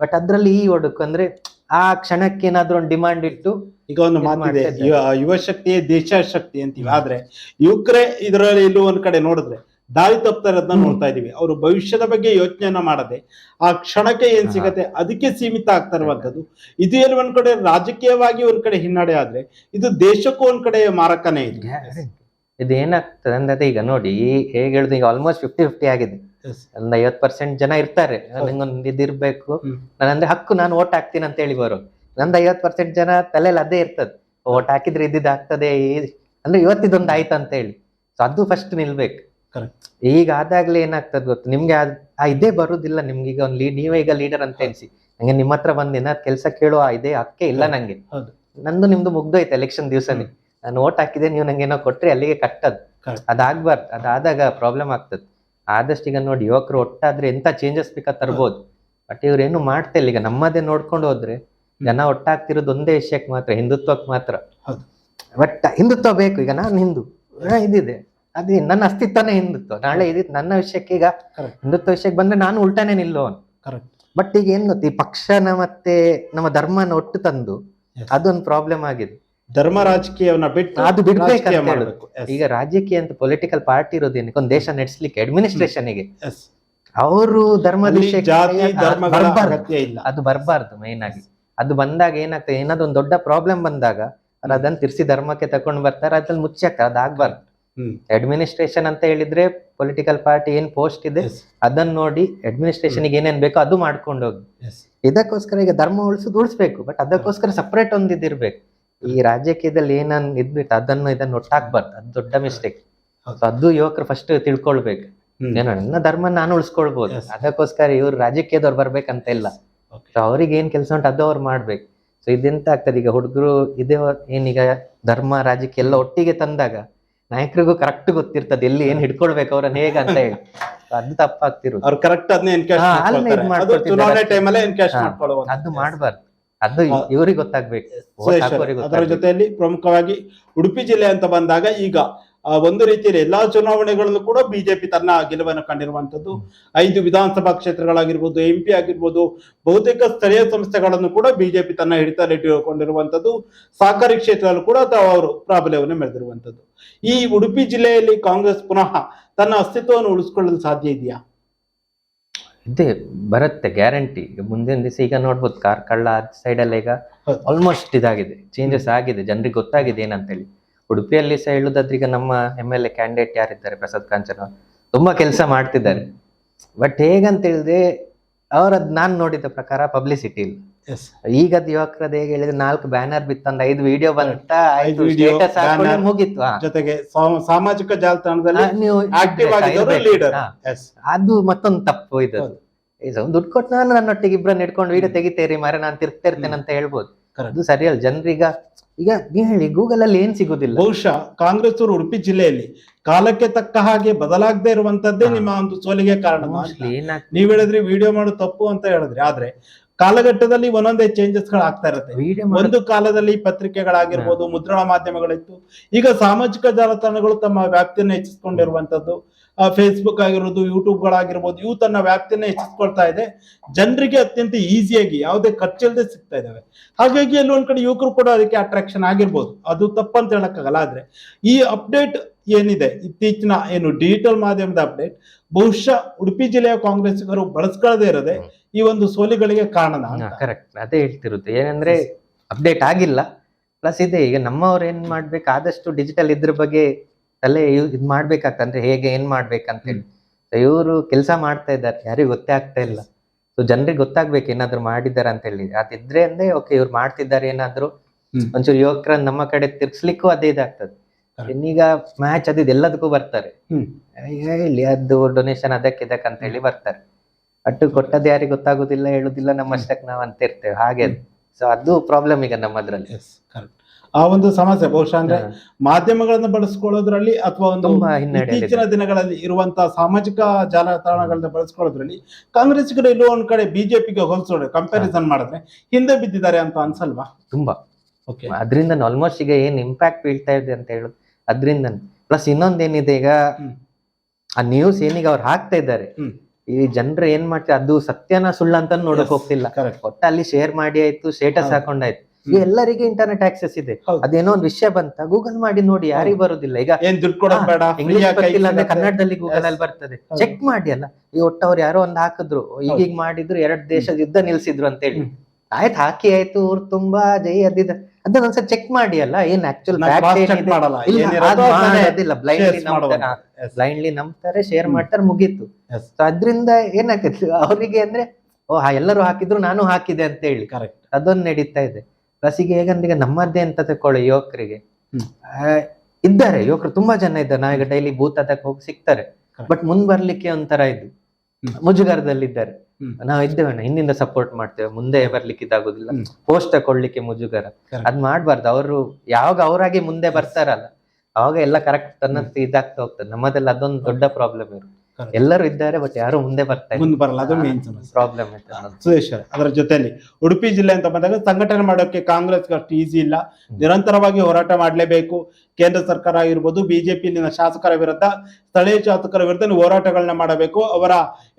ಬಟ್ ಅದ್ರಲ್ಲಿ ಈ ಒಡಕು ಅಂದ್ರೆ ಆ ಕ್ಷಣಕ್ಕೆ ಏನಾದ್ರೂ ಒಂದು ಡಿಮಾಂಡ್ ಇಟ್ಟು ಈಗ ಒಂದು ಮಾತಿದೆ ಯುವ ಶಕ್ತಿಯೇ ದೇಶ ಶಕ್ತಿ ಅಂತೀವಿ. ಆದ್ರೆ ಯುವಕರೇ ಇದರಲ್ಲಿ ಇಲ್ಲೂ ಒಂದ್ ಕಡೆ ನೋಡಿದ್ರೆ ದಾರಿ ತಪ್ತಾ ಇರೋದನ್ನ ನೋಡ್ತಾ ಇದೀವಿ ಅವರು ಭವಿಷ್ಯದ ಬಗ್ಗೆ ಯೋಚನೆಯನ್ನ ಮಾಡದೆ ಆ ಕ್ಷಣಕ್ಕೆ ಏನ್. ಸಿಗತ್ತೆ ಅದಕ್ಕೆ ಸೀಮಿತ ಆಗ್ತಾ ಇರುವಂತದ್ದು ಇದು ಎಲ್ಲಿ ಒಂದ್ ಕಡೆ ರಾಜಕೀಯವಾಗಿ ಒಂದ್ ಕಡೆ ಹಿನ್ನಡೆ ಆದ್ರೆ ಇದು ದೇಶಕ್ಕೂ ಒಂದ್ ಕಡೆ ಮಾರಕನೇ ಇದೆ ಇದೇನಾಗ್ತದೆ ಅಂದ್ರೆ ಈಗ ನೋಡಿ ಹೇಗೆ ಹೇಳುದು ಈಗ ಆಲ್ಮೋಸ್ಟ್ ಫಿಫ್ಟಿ ಫಿಫ್ಟಿ ಆಗಿದೆ. ಒಂದ್ ಐವತ್ ಪರ್ಸೆಂಟ್ ಜನ ಇರ್ತಾರೆ. ನಂಗೊಂದು ಇದಿರ್ಬೇಕು ಹ್ಮ್. ನಾನು ಅಂದ್ರೆ ಹಕ್ಕು ನಾನು ಓಟ್ ಹಾಕ್ತೀನಿ ಅಂತ ಹೇಳಿ ಬರೋ ನಂದು ಐವತ್ ಪರ್ಸೆಂಟ್ ಜನ ತಲೆಯಲ್ಲಿ ಅದೇ ಇರ್ತದೆ. ಓಟ್ ಹಾಕಿದ್ರೆ ಇದ್ದಿದ್ದಾಗ್ತದೆ ಅಂದ್ರೆ ಇವತ್ತಿದೊಂದು ಆಯ್ತು ಅಂತ ಹೇಳಿ. ಸೊ ಅದು ಫಸ್ಟ್ ನಿಲ್ಬೇಕು. ಈಗ ಆದಾಗ್ಲೇ ಏನಾಗ್ತದೆ ಗೊತ್ತು? ನಿಮ್ಗೆ ಇದೇ ಬರುದಿಲ್ಲ ನಿಮ್ಗೆ ಈಗ ಒಂದು ಲೀಡ್ ನೀವೇ ಈಗ ಲೀಡರ್ ಅಂತ ಎನ್ಸಿ ನಂಗೆ ನಿಮ್ಮ ಹತ್ರ ಬಂದು ಏನಾದ್ರು ಕೆಲಸ ಕೇಳುವ ಇದೇ ಹಕ್ಕೆ ಇಲ್ಲ. ನಂಗೆ. ನಂದು ನಿಮ್ದು ಮುಗ್ದೋಯ್ತು ಎಲೆಕ್ಷನ್ ದಿವಸನೇ. ನಾನು ಓಟ್ ಹಾಕಿದೆ ನೀವು ನಂಗೆ ಏನೋ ಕೊಟ್ರಿ ಅಲ್ಲಿಗೆ ಕಟ್ಟದ್. ಅದಾಗ್ಬಾರ್ದು. ಅದಾದಾಗ ಪ್ರಾಬ್ಲಮ್ ಆಗ್ತದೆ. ಆದಷ್ಟು ಈಗ ನೋಡಿ ಯುವಕರು ಒಟ್ಟಾದ್ರೆ ಎಂತ ಚೇಂಜಸ್ ಬೇಕಾ ತರ್ಬೋದು. ಬಟ್ ಇವ್ರು ಏನು ಮಾಡ್ತಾ ಇಲ್ಲ. ಈಗ ನಮ್ಮದೇ ನೋಡ್ಕೊಂಡು ಹೋದ್ರೆ ಜನ ಒಟ್ಟಾಗ್ತಿರೋದು ಒಂದೇ ವಿಷಯಕ್ಕೆ ಮಾತ್ರ ಹಿಂದುತ್ವಕ್ಕೆ ಮಾತ್ರ. ಬಟ್ ಹಿಂದುತ್ವ ಬೇಕು. ಈಗ ನಾನು ಹಿಂದೂ. ಇದಿದೆ. ಅದೇ ನನ್ನ ಅಸ್ತಿತ್ವನೇ ಹಿಂದುತ್ವ. ನಾಳೆ ಇದ್ ನನ್ನ ವಿಷಯಕ್ಕೆ ಈಗ. ಹಿಂದುತ್ವ ವಿಷಯಕ್ಕೆ ಬಂದ್ರೆ ನಾನು ಉಲ್ಟಾನೇ ನಿಲ್ಲೋನ್ ಕರೆಕ್ಟ್ ಬಟ್ ಈಗ ಏನ್ ಗೊತ್ತಿ ಪಕ್ಷನ ಮತ್ತೆ ನಮ್ಮ ಧರ್ಮನ ಒಟ್ಟು ತಂದು ಅದೊಂದು ಪ್ರಾಬ್ಲಮ್ ಆಗಿದೆ. ಧರ್ಮ ರಾಜಕೀಯವನ್ನ ಬಿಟ್ಟು ಅದು ಈಗ ರಾಜಕೀಯ ಅಂತ ಪೊಲಿಟಿಕಲ್ ಪಾರ್ಟಿ ಇರೋದೇನಕ್ಕೆ ಒಂದು ದೇಶ ನಡೆಸಲಿಕ್ಕೆ ಅಡ್ಮಿನಿಸ್ಟ್ರೇಷನ್ಗೆ. ಅವರು ಧರ್ಮದ ಅದು ಬರ್ಬಾರ್ದು. ಅಗತ್ಯ ಇಲ್ಲ. ಅದು ಬರಬಾರ್ದು ಮೇನ್ ಆಗಿ. ಅದು ಬಂದಾಗ ಏನಾಗ್ತದೆ? ಏನಾದ್ರು ಒಂದು ದೊಡ್ಡ ಪ್ರಾಬ್ಲಮ್ ಬಂದಾಗ ಅದನ್ನ ತಿರ್ಸಿ ಧರ್ಮಕ್ಕೆ ತಕೊಂಡು ಬರ್ತಾರೆ ಅದ್ರಲ್ಲಿ ಮುಚ್ಚಕ್ಕ ಅದಾಗ್ಬಾರ್ದು. ಅಡ್ಮಿನಿಸ್ಟ್ರೇಷನ್ ಅಂತ ಹೇಳಿದ್ರೆ ಪೊಲಿಟಿಕಲ್ ಪಾರ್ಟಿ ಏನ್ ಪೋಸ್ಟ್ ಇದೆ. ಅದನ್ನ ನೋಡಿ ಅಡ್ಮಿನಿಸ್ಟ್ರೇಷನ್ ಏನೇನ್ ಬೇಕೋ ಅದು ಮಾಡ್ಕೊಂಡು ಹೋಗಿ ಇದಕ್ಕೋಸ್ಕರ ಈಗ ಧರ್ಮ ಉಳಿಸೋದು ಉಳಿಸ್ಬೇಕು ಬಟ್ ಅದಕ್ಕೋಸ್ಕರ ಸಪರೇಟ್ ಒಂದ್ ಇದಿರ್ಬೇಕು. ಈ ರಾಜಕೀಯದಲ್ಲಿ ಏನನ್ ಇದ್ಬಿಟ್ಟು ಅದನ್ನು ಇದನ್ನ ಒಟ್ಟಾಕ್ಬಾರ್ದು ಅದು ದೊಡ್ಡ ಮಿಸ್ಟೇಕ್. ಅದು ಯುವಕರು ಫಸ್ಟ್ ತಿಳ್ಕೊಳ್ಬೇಕು. ಏನೋ ನನ್ನ ಧರ್ಮ ನಾನು ಉಳಿಸ್ಕೊಳ್ಬಹುದು. ಅದಕ್ಕೋಸ್ಕರ ಇವ್ರು ರಾಜಕೀಯದವ್ರು ಬರ್ಬೇಕಂತ ಇಲ್ಲ. ಅವ್ರಿಗೆ ಏನ್ ಕೆಲಸ ಉಂಟು ಅದು ಅವ್ರು ಮಾಡ್ಬೇಕು. ಸೊ ಇದೆಂತ ಆಗ್ತದೆ ಈಗ ಹುಡುಗರು ಇದೇ ಏನೀಗ ಧರ್ಮ ರಾಜಕೀಯ ಎಲ್ಲ ಒಟ್ಟಿಗೆ ತಂದಾಗ ನಾಯಕರಿಗೂ ಕರೆಕ್ಟ್ ಗೊತ್ತಿರ್ತದೆ ಎಲ್ಲಿ ಏನ್ ಹಿಡ್ಕೊಳ್ಬೇಕು ಅವ್ರನ್ನ ಹೇಗ ಅಂತ ಹೇಳಿ. ಅದು ತಪ್ಪಾಗ್ತಿರೋದು. ಅವ್ರು ಕರೆಕ್ಟ್ ಅದನ್ನ ಅದು ಮಾಡಬಾರ್ದು. ಅದು. ಇವ್ರಿಗೆ ಗೊತ್ತಾಗ್ಬೇಕು. ಅದರ ಜೊತೆಯಲ್ಲಿ ಪ್ರಮುಖವಾಗಿ ಉಡುಪಿ ಜಿಲ್ಲೆ ಅಂತ ಬಂದಾಗ ಈಗ ಒಂದು ರೀತಿಯಲ್ಲಿ ಎಲ್ಲಾ ಚುನಾವಣೆಗಳಲ್ಲೂ ಕೂಡ ಬಿಜೆಪಿ ತನ್ನ ಗೆಲುವನ್ನು ಕಂಡಿರುವಂತದ್ದು ಐದು ವಿಧಾನಸಭಾ ಕ್ಷೇತ್ರಗಳಾಗಿರ್ಬೋದು ಎಂ ಪಿ ಆಗಿರ್ಬೋದು ಬಹುತೇಕ ಸ್ಥಳೀಯ ಸಂಸ್ಥೆಗಳನ್ನು ಕೂಡ ಬಿಜೆಪಿ ತನ್ನ ಹಿಡಿತಲ್ಲಿಟ್ಟುಕೊಂಡಿರುವಂತದ್ದು ಸಹಕಾರಿ ಕ್ಷೇತ್ರದಲ್ಲೂ ಕೂಡ ತಾವು ಅವರು ಪ್ರಾಬಲ್ಯವನ್ನು ಮೆರೆದಿರುವಂತದ್ದು ಈ ಉಡುಪಿ ಜಿಲ್ಲೆಯಲ್ಲಿ ಕಾಂಗ್ರೆಸ್ ಪುನಃ ತನ್ನ ಅಸ್ತಿತ್ವವನ್ನು ಉಳಿಸಿಕೊಳ್ಳಲು ಸಾಧ್ಯ ಇದೆಯಾ? ಇದೆ ಬರುತ್ತೆ ಗ್ಯಾರಂಟಿ. ಮುಂದಿನ ದಿವಸ ಈಗ ನೋಡ್ಬೋದು ಕಾರ್ಕಳ್ಳ ಸೈಡ್ ಎಲ್ಲ ಈಗ ಆಲ್ಮೋಸ್ಟ್ ಇದಾಗಿದೆ ಚೇಂಜಸ್ ಆಗಿದೆ ಜನರಿಗೆ ಗೊತ್ತಾಗಿದೆ ಏನಂತೇಳಿ. ಉಡುಪಿಯಲ್ಲಿ ಸಹ ಹೇಳುದಾದ್ರೆ ಈಗ ನಮ್ಮ ಎಂ ಎಲ್ ಎ ಕ್ಯಾಂಡಿಡೇಟ್ ಯಾರಿದ್ದಾರೆ? ಪ್ರಸಾದ್ ಕಾಂಚನ ತುಂಬಾ ಕೆಲಸ ಮಾಡ್ತಿದ್ದಾರೆ. ಬಟ್ ಹೇಗಂತ ಹೇಳಿದ್ರೆ ಅವರದ್ ನಾನ್ ನೋಡಿದ ಪ್ರಕಾರ ಪಬ್ಲಿಸಿಟಿ ಇಲ್ಲ. ಈಗದ ಯುವಕರದ್ದು ಹೇಗೆ ಹೇಳಿದ್ರೆ ನಾಲ್ಕು ಬ್ಯಾನರ್ ಬಿತ್ತಂದ ಐದು ವಿಡಿಯೋ ಬಂತ ಮುಗೀತು. ಜೊತೆಗೆ ಸಾಮಾಜಿಕ ಜಾಲತಾಣದಲ್ಲಿ. ಅದು ಮತ್ತೊಂದು ತಪ್ಪು ಇದು ದುಡ್ಡು ಕೊಟ್ಟು ನಾನು ನನ್ನೊಟ್ಟಿಗೆ ಇಬ್ಬರನ್ನ ಇಟ್ಕೊಂಡು ವಿಡಿಯೋ ತೆಗಿತೇರಿ ಮಾರೆ ನಾನು ತಿರ್ತಾ ಇರ್ತೇನೆ ಅಂತ ಹೇಳ್ಬೋದು. ಅದು ಸರಿಯಲ್ಲ. ಜನರೀಗ ಈಗ ನೀವು ಹೇಳಿ ಗೂಗಲ್ ಅಲ್ಲಿ ಏನ್ ಸಿಗುದಿಲ್ಲ? ಬಹುಶಃ ಕಾಂಗ್ರೆಸ್ ಅವರು ಉಡುಪಿ ಜಿಲ್ಲೆಯಲ್ಲಿ ಕಾಲಕ್ಕೆ ತಕ್ಕ ಹಾಗೆ ಬದಲಾಗದೆ ಇರುವಂತದ್ದೇ ನಿಮ್ಮ ಒಂದು ಸೋಲಿಗೆ ಕಾರಣ ನೀವ್ ಹೇಳಿದ್ರಿ ವಿಡಿಯೋ ಮಾಡೋದು ತಪ್ಪು ಅಂತ ಹೇಳಿದ್ರಿ. ಆದ್ರೆ ಕಾಲಘಟ್ಟದಲ್ಲಿ ಒಂದೊಂದೇ ಚೇಂಜಸ್ಗಳು ಆಗ್ತಾ ಇರುತ್ತೆ. ಒಂದು ಕಾಲದಲ್ಲಿ ಪತ್ರಿಕೆಗಳಾಗಿರ್ಬೋದು ಮುದ್ರಣ ಮಾಧ್ಯಮಗಳಿತ್ತು. ಈಗ ಸಾಮಾಜಿಕ ಜಾಲತಾಣಗಳು ತಮ್ಮ ವ್ಯಾಪ್ತಿಯನ್ನು ಹೆಚ್ಚಿಸ್ಕೊಂಡಿರುವಂತದ್ದು. ಫೇಸ್ಬುಕ್ ಆಗಿರ್ಬೋದು ಯೂಟ್ಯೂಬ್ ಗಳಾಗಿರ್ಬೋದು ಇವು ತನ್ನ ವ್ಯಾಪ್ತಿಯನ್ನ ಹೆಚ್ಚಿಸ್ಕೊಳ್ತಾ ಇದೆ. ಜನರಿಗೆ ಅತ್ಯಂತ ಈಸಿಯಾಗಿ ಯಾವುದೇ ಖರ್ಚಿಲ್ಲದೆ ಸಿಗ್ತಾ ಇದಾವೆ. ಹಾಗಾಗಿ ಅಲ್ಲಿ ಒಂದ್ ಕಡೆ ಯುವಕರು ಕೂಡ ಅದಕ್ಕೆ ಅಟ್ರಾಕ್ಷನ್ ಆಗಿರ್ಬೋದು. ಅದು ತಪ್ಪಂತ ಹೇಳಕ್ಕಾಗಲ್ಲ ಆದ್ರೆ ಈ ಅಪ್ಡೇಟ್ ಏನಿದೆ ಇತ್ತೀಚಿನ ಏನು ಡಿಜಿಟಲ್ ಮಾಧ್ಯಮದ ಅಪ್ಡೇಟ್ ಬಹುಶಃ ಉಡುಪಿ ಜಿಲ್ಲೆಯ ಕಾಂಗ್ರೆಸ್ಗರು ಬಳಸ್ಕೊಳ್ಳದೆ ಇರದೆ ಈ ಒಂದು ಸೋಲಿಗಳಿಗೆ ಕಾರಣ. ಕರೆಕ್ಟ್ ಅದೇ ಹೇಳ್ತಿರುತ್ತೆ. ಏನಂದ್ರೆ ಅಪ್ಡೇಟ್ ಆಗಿಲ್ಲ. ಪ್ಲಸ್ ಇದೆ ಈಗ ನಮ್ಮವ್ರು ಏನ್ ಮಾಡ್ಬೇಕು? ಆದಷ್ಟು ಡಿಜಿಟಲ್ ಇದ್ರ ಬಗ್ಗೆ ತಲೆ ಇದು ಅಂದ್ರೆ ಹೇಗೆ ಏನ್ ಮಾಡ್ಬೇಕಂತ ಹೇಳಿ ಇವರು ಕೆಲಸ ಮಾಡ್ತಾ ಇದ್ದಾರೆ. ಯಾರಿಗೂ ಗೊತ್ತೇ ಆಗ್ತಾ ಇಲ್ಲ. ಸೊ ಜನರಿಗೆ ಗೊತ್ತಾಗ್ಬೇಕು ಏನಾದ್ರು ಮಾಡಿದ್ದಾರೆ ಅಂತ ಹೇಳಿ ಅದಿದ್ರೆ ಅಂದ್ರೆ ಓಕೆ ಇವ್ರು ಮಾಡ್ತಿದ್ದಾರೆ ಏನಾದ್ರು. ಒಂಚೂರು ಯುವಕರ ನಮ್ಮ ಕಡೆ ತಿರ್ಸ್ಲಿಕ್ಕೂ ಅದೇ ಇದಾಗ್ತದೆ. ಈಗ ಇನ್ನೀಗ ಮ್ಯಾಚ್ ಅದಿದ್ ಎಲ್ಲದಕ್ಕೂ ಬರ್ತಾರೆ. ಹೇಳಿ ಅದು ಡೊನೇಷನ್ ಅದಕ್ಕೆ ಇದಕ್ಕೆ ಅಂತ ಹೇಳಿ ಬರ್ತಾರೆ. ಅಟ್ಟು ಕೊಟ್ಟದ್ದು ಯಾರಿಗೆ ಗೊತ್ತಾಗುದಿಲ್ಲ ಹೇಳುದಿಲ್ಲ ನಮ್ಮಷ್ಟಕ್ಕೆ ನಾವು ಅಂತ ಇರ್ತೇವೆ ಹಾಗೆ ಸೊ ಅದು. ಪ್ರಾಬ್ಲಮ್ ಈಗ ನಮ್ಮದ್ರಲ್ಲಿ. ಆ ಒಂದು ಸಮಸ್ಯೆ ಬಹುಶಃ ಅಂದ್ರೆ ಮಾಧ್ಯಮಗಳನ್ನ ಬಳಸ್ಕೊಳ್ಳೋದ್ರಲ್ಲಿ ಅಥವಾ ಒಂದು ಇತ್ತೀಚಿನ ದಿನಗಳಲ್ಲಿ ಇರುವಂತಹ ಸಾಮಾಜಿಕ ಜಾಲತಾಣಗಳನ್ನ ಬಳಸ್ಕೊಳ್ಳೋದ್ರಲ್ಲಿ ಕಾಂಗ್ರೆಸ್ಸಿಗರು ಇಲ್ಲೋ ಒಂದ್ ಕಡೆ ಬಿಜೆಪಿಗೆ ಹೋಲಿಸೋಣ ಕಂಪ್ಯಾರಿಸನ್ ಮಾಡಿದ್ರೆ ಹಿಂದೆ ಬಿದ್ದಿದ್ದಾರೆ ಅಂತ ಅನ್ಸಲ್ವಾ? ತುಂಬಾ. ಓಕೆ ಅದರಿಂದ ಆಲ್ಮೋಸ್ಟ್ ಈಗ ಏನ್ ಇಂಪ್ಯಾಕ್ಟ್ ಬೀಳ್ತಾ ಇದೆ ಅಂತ ಹೇಳುದು ಅದರಿಂದ ಪ್ಲಸ್ ಇನ್ನೊಂದೇನಿದೆ ಈಗ ಆ ನ್ಯೂಸ್ ಏನೀಗ ಅವ್ರು ಹಾಕ್ತಾ ಇದ್ದಾರೆ. ಈ ಜನರು ಏನ್ ಮಾಡ್ತಾರೆ ಅದು ಸತ್ಯನ ಸುಳ್ಳ ಅಂತ ನೋಡಕ್ ಹೋಗ್ತಿಲ್ಲ. ಕರೆಕ್ಟ್ ಒಟ್ಟ ಅಲ್ಲಿ ಶೇರ್ ಮಾಡಿ ಆಯ್ತು ಸ್ಟೇಟಸ್. ಹಾಕೊಂಡಾಯ್ತು. ಎಲ್ಲರಿಗೆ ಇಂಟರ್ನೆಟ್ ಆಕ್ಸೆಸ್ ಇದೆ. ಅದೇನೋ ಒಂದು ವಿಷಯ ಬಂತ ಗೂಗಲ್ ಮಾಡಿ ನೋಡಿ ಯಾರಿಗೂ ಬರುದಿಲ್ಲ. ಈಗ ಏನ್ ದುಡ್ಡು ಕೊಡೋದ್ ಬೇಡ ಇಂಗ್ಲಿಷ್ ಗೊತ್ತಿಲ್ಲ ಅಂದ್ರೆ ಕನ್ನಡದಲ್ಲಿ ಗೂಗಲ್ ಅಲ್ಲಿ ಬರ್ತದೆ. ಚೆಕ್ ಮಾಡಿ ಅಲ್ಲ. ಈ ಒಟ್ಟು ಅವ್ರು ಯಾರೋ ಒಂದು ಹಾಕಿದ್ರು ಈಗೀಗ ಮಾಡಿದ್ರು ಎರಡ್ ದೇಶದ ಯುದ್ಧ ನಿಲ್ಸಿದ್ರು ಅಂತ ಹೇಳಿ ಆಯ್ತು ಹಾಕಿ ಆಯ್ತು ಊರ್ ತುಂಬಾ ಜೈ ಅದಿದ ಅದನ್ನ ಒಂದ್ಸಲ ಚೆಕ್ ಮಾಡಿ ಅಲ್ಲ ಏನ್ ಆಕ್ಚುಲ್ ಬ್ಲೈಂಡ್ಲಿ ನಂಬ್ತಾರೆ. ಶೇರ್ ಮಾಡ್ತಾರೆ ಮುಗೀತು. ಅದ್ರಿಂದ ಏನಾಗ್ತದೆ ಅವರಿಗೆ ಅಂದ್ರೆ ಓ ಎಲ್ಲರೂ ಹಾಕಿದ್ರು ನಾನು ಹಾಕಿದೆ ಅಂತ ಹೇಳಿ ಕರೆಕ್ಟ್ ಅದೊಂದು ನಡೀತಾ ಇದೆ. ಪ್ಲಸ್ ಈಗ ಹೇಗಂದ್ರೆ ಈಗ ನಮ್ಮದೇ ಅಂತ ತಕೊಳ್ಳಿ ಯುವಕರಿಗೆ. ಇದ್ದಾರೆ ಯುವಕರು ತುಂಬಾ ಜನ ಇದ್ದಾರೆ. ನಾವೀಗ ಡೈಲಿ ಬೂತ್ ಅದಕ್ಕೆ ಹೋಗಿ ಸಿಗ್ತಾರೆ. ಬಟ್ ಮುಂದ್ ಬರ್ಲಿಕ್ಕೆ ಒಂಥರ ಇದು. ಮುಜುಗರದಲ್ಲಿ ಇದ್ದಾರೆ ನಾವ್ ಇದ್ದೇವಣ್ಣ ಹಿಂದಿಂದ ಸಪೋರ್ಟ್ ಮಾಡ್ತೇವೆ. ಮುಂದೆ ಬರ್ಲಿಕ್ಕೆ ಇದಾಗುದಿಲ್ಲ. ಪೋಸ್ಟ್ ತಕೊಳ್ಳಿಕ್ಕೆ ಮುಜುಗರ. ಅದ್ ಮಾಡ್ಬಾರ್ದು. ಅವರು ಯಾವಾಗ ಅವರಾಗಿ ಮುಂದೆ ಬರ್ತಾರಲ್ಲ ಅವಾಗ ಎಲ್ಲ ಕರೆಕ್ಟ್ ಅನ್ನೋದು ಇದಾಗ್ತಾ ಹೋಗ್ತದೆ. ನಮ್ಮದೆಲ್ಲ ಅದೊಂದು ದೊಡ್ಡ ಪ್ರಾಬ್ಲಮ್ ಇರು Correct. ಎಲ್ಲರೂ ಇದ್ದಾರೆ ಬಟ್ ಯಾರು ಮುಂದೆ ಬರ್ತಾರೆ ಮುಂದೆ ಬರಲ್ಲ ಅದು ಮೇನ್ ಸಮಸ್ಯೆ. ಪ್ರಾಬ್ಲಮ್ ಸುರೇಶ್ ಅದರ ಜೊತೆಯಲ್ಲಿ ಉಡುಪಿ ಜಿಲ್ಲೆ ಅಂತ ಬಂದಾಗ ಸಂಘಟನೆ ಮಾಡೋಕೆ ಕಾಂಗ್ರೆಸ್ ಅಷ್ಟು ಈಸಿ ಇಲ್ಲ. ನಿರಂತರವಾಗಿ ಹೋರಾಟ ಮಾಡಲೇಬೇಕು. ಕೇಂದ್ರ ಸರ್ಕಾರ ಆಗಿರ್ಬೋದು ಬಿಜೆಪಿ ಶಾಸಕರ ವಿರುದ್ಧ ಸ್ಥಳೀಯ ಶಾಸಕರ ವಿರುದ್ಧ ನೀವು ಹೋರಾಟಗಳನ್ನ ಮಾಡಬೇಕು. ಅವರ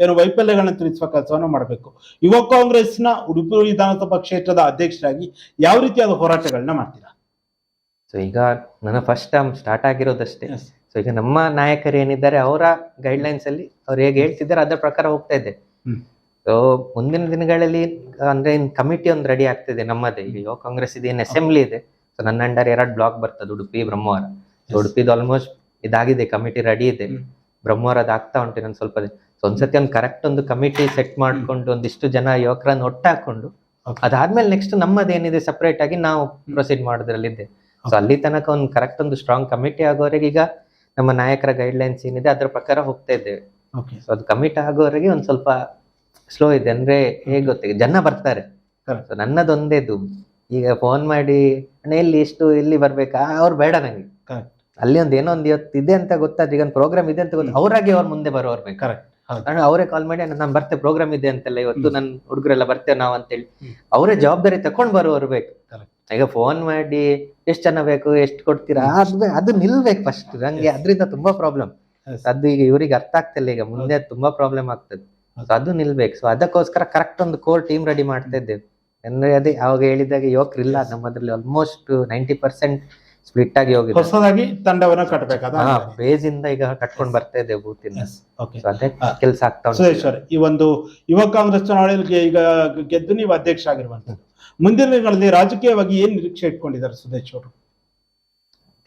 ಏನು ವೈಫಲ್ಯಗಳನ್ನ ತಿಳಿಸುವ ಕೆಲಸವನ್ನು ಮಾಡಬೇಕು. ಯುವ ಕಾಂಗ್ರೆಸ್ನ ಉಡುಪಿ ವಿಧಾನಸಭಾ ಕ್ಷೇತ್ರದ ಅಧ್ಯಕ್ಷರಾಗಿ ಯಾವ ರೀತಿಯಾದ ಹೋರಾಟಗಳನ್ನ ಮಾಡ್ತೀರಾ? ಸೊ ಈಗ ನನ್ನ ಫಸ್ಟ್ ಟೈಮ್ ಸ್ಟಾರ್ಟ್ ಆಗಿರೋದಷ್ಟೇ. ಸೊ ಈಗ ನಮ್ಮ ನಾಯಕರು ಏನಿದ್ದಾರೆ ಅವರ ಗೈಡ್ಲೈನ್ಸ್ ಅಲ್ಲಿ ಅವ್ರು ಹೇಗೆ ಹೇಳ್ತಿದ್ದಾರೆ ಅದರ ಪ್ರಕಾರ ಹೋಗ್ತಾ ಇದೆ. ಸೊ ಮುಂದಿನ ದಿನಗಳಲ್ಲಿ ಅಂದ್ರೆ ಕಮಿಟಿ ಒಂದು ರೆಡಿ ಆಗ್ತಿದೆ ನಮ್ಮದೇ. ಇಲ್ಲಿ ಯುವ ಕಾಂಗ್ರೆಸ್ ಇದೆ ಏನು ಅಸೆಂಬ್ಲಿ ಇದೆ. ಸೊ ನನ್ನ ಅಂಡರ್ ಎರಡು ಬ್ಲಾಕ್ ಬರ್ತದೆ ಉಡುಪಿ ಬ್ರಹ್ಮವಾರ. ಸೊ ಉಡುಪಿದು ಆಲ್ಮೋಸ್ಟ್ ಇದಾಗಿದೆ ಕಮಿಟಿ ರೆಡಿ ಇದೆ. ಬ್ರಹ್ಮವಾರದ ಆಗ್ತಾ ಉಂಟು ನನ್ನ ಸ್ವಲ್ಪ ಸೊ ಒಂದ್ಸತಿ ಒಂದು ಕರೆಕ್ಟ್ ಒಂದು ಕಮಿಟಿ ಸೆಟ್ ಮಾಡ್ಕೊಂಡು ಒಂದಿಷ್ಟು ಜನ ಯುವಕರನ್ನು ಒಟ್ಟಾಕೊಂಡು ಹಾಕೊಂಡು ಅದಾದ್ಮೇಲೆ ನೆಕ್ಸ್ಟ್ ನಮ್ಮದೇನಿದೆ ಸಪ್ರೇಟ್ ಆಗಿ ನಾವು ಪ್ರೊಸೀಡ್ ಮಾಡೋದ್ರಲ್ಲಿದ್ದೆ ಸೊ ಅಲ್ಲಿ ತನಕ ಒಂದು ಕರೆಕ್ಟ್ ಒಂದು ಸ್ಟ್ರಾಂಗ್ ಕಮಿಟಿ ಆಗೋರಿಗೆ ಈಗ ನಮ್ಮ ನಾಯಕರ ಗೈಡ್ಲೈನ್ಸ್ ಏನಿದೆ ಅದ್ರ ಪ್ರಕಾರ ಹೋಗ್ತಾ ಇದ್ದೇವೆ. ಸೊ ಅದು ಕಮಿಟ್ ಆಗೋವರೆಗೆ ಒಂದ್ ಸ್ವಲ್ಪ ಸ್ಲೋ ಇದೆ. ಅಂದ್ರೆ ಹೇಗೆ ಗೊತ್ತಿಗೆ ಜನ ಬರ್ತಾರೆ. ನನ್ನದೊಂದೇ ನನ್ನದೊಂದೇದು ಈಗ ಫೋನ್ ಮಾಡಿ ಅಣ್ಣ ಎಲ್ಲಿ ಇಷ್ಟು ಎಲ್ಲಿ ಬರ್ಬೇಕಾ? ಅವ್ರು ಬೇಡ ನಂಗೆ. ಅಲ್ಲಿ ಒಂದ್ ಏನೋ ಒಂದ್ ಇವತ್ತು ಇದೆ ಅಂತ ಗೊತ್ತಾದ್ರೆ ಈಗ ಒಂದು ಪ್ರೋಗ್ರಾಮ್ ಇದೆ ಅಂತ ಗೊತ್ತ ಅವ್ರಾಗೆ ಅವ್ರ ಮುಂದೆ ಬರೋರ್ ಬೇಕು. ಅವರೇ ಕಾಲ್ ಮಾಡಿ ನಾನು ಬರ್ತೆ ಪ್ರೋಗ್ರಾಮ್ ಇದೆ ಅಂತೆಲ್ಲ ಇವತ್ತು ನನ್ನ ನನ್ ಹುಡುಗರೆಲ್ಲ ಬರ್ತೇವೆ ನಾವು ಅಂತೇಳಿ. ಅವರೇ ಜವಾಬ್ದಾರಿ ತಕೊಂಡ್ ಬರೋರು ಬೇಕು. ಈಗ ಫೋನ್ ಮಾಡಿ ಎಷ್ಟು ಜನ ಬೇಕು ಎಷ್ಟು ಕೊಡ್ತೀರಾ? ಅದು ಅದು ನಿಲ್ಬೇಕು ಫಸ್ಟ್ ನಂಗೆ. ಅದರಿಂದ ತುಂಬಾ ಪ್ರಾಬ್ಲಮ್ ಅದು ಈಗ ಇವ್ರಿಗೆ ಅರ್ಥ ಆಗ್ತಿಲ್ಲ ಈಗ ಮುಂದೆ ತುಂಬಾ ಪ್ರಾಬ್ಲಮ್ ಆಗ್ತದೆ. ಅದು ನಿಲ್ಬೇಕು. ಸೊ ಅದಕ್ಕೋಸ್ಕರ ಕರೆಕ್ಟ್ ಒಂದು ಕೋರ್ ಟೀಮ್ ರೆಡಿ ಮಾಡ್ತಾ ಇದ್ದೇವೆ. ಅಂದ್ರೆ ಅದೇ ಅವಾಗ ಹೇಳಿದಾಗ ಯುವಕರು ಇಲ್ಲ. ನಮ್ಮದ್ರಲ್ಲಿ ಆಲ್ಮೋಸ್ಟ್ ನೈಂಟಿ ಪರ್ಸೆಂಟ್ ಸ್ಪ್ಲಿಟ್ ಆಗಿ ಹೋಗಿದೆ. ಹೊಸದಾಗಿ ತಂಡವನ್ನ ಕಟ್ಟಬೇಕಾದ ಬೇಸ್ ಇಂದ ಈಗ ಕಟ್ಕೊಂಡು ಬರ್ತಾ ಇದ್ದೇವೆ ಬೂತಿನ ಓಕೆ ಸೊ ಅದೇ ಕೆಲಸ ಆಗ್ತಾ ಉಂಟು. ಈ ಒಂದು ಯುವ ಕಾಂಗ್ರೆಸ್ ಚುನಾವಣೆಯಲ್ಲಿ ಈಗ ಗೆದ್ದು ನೀವು ಅಧ್ಯಕ್ಷ ಆಗಿರುವಂತದ್ದು ಮುಂದಿನ ದಿನಗಳಲ್ಲಿ ರಾಜಕೀಯವಾಗಿ ಏನ್ ನಿರೀಕ್ಷೆ ಇಟ್ಕೊಂಡಿದ್ದಾರೆ ಸುದೇಶ್ ಅವರು?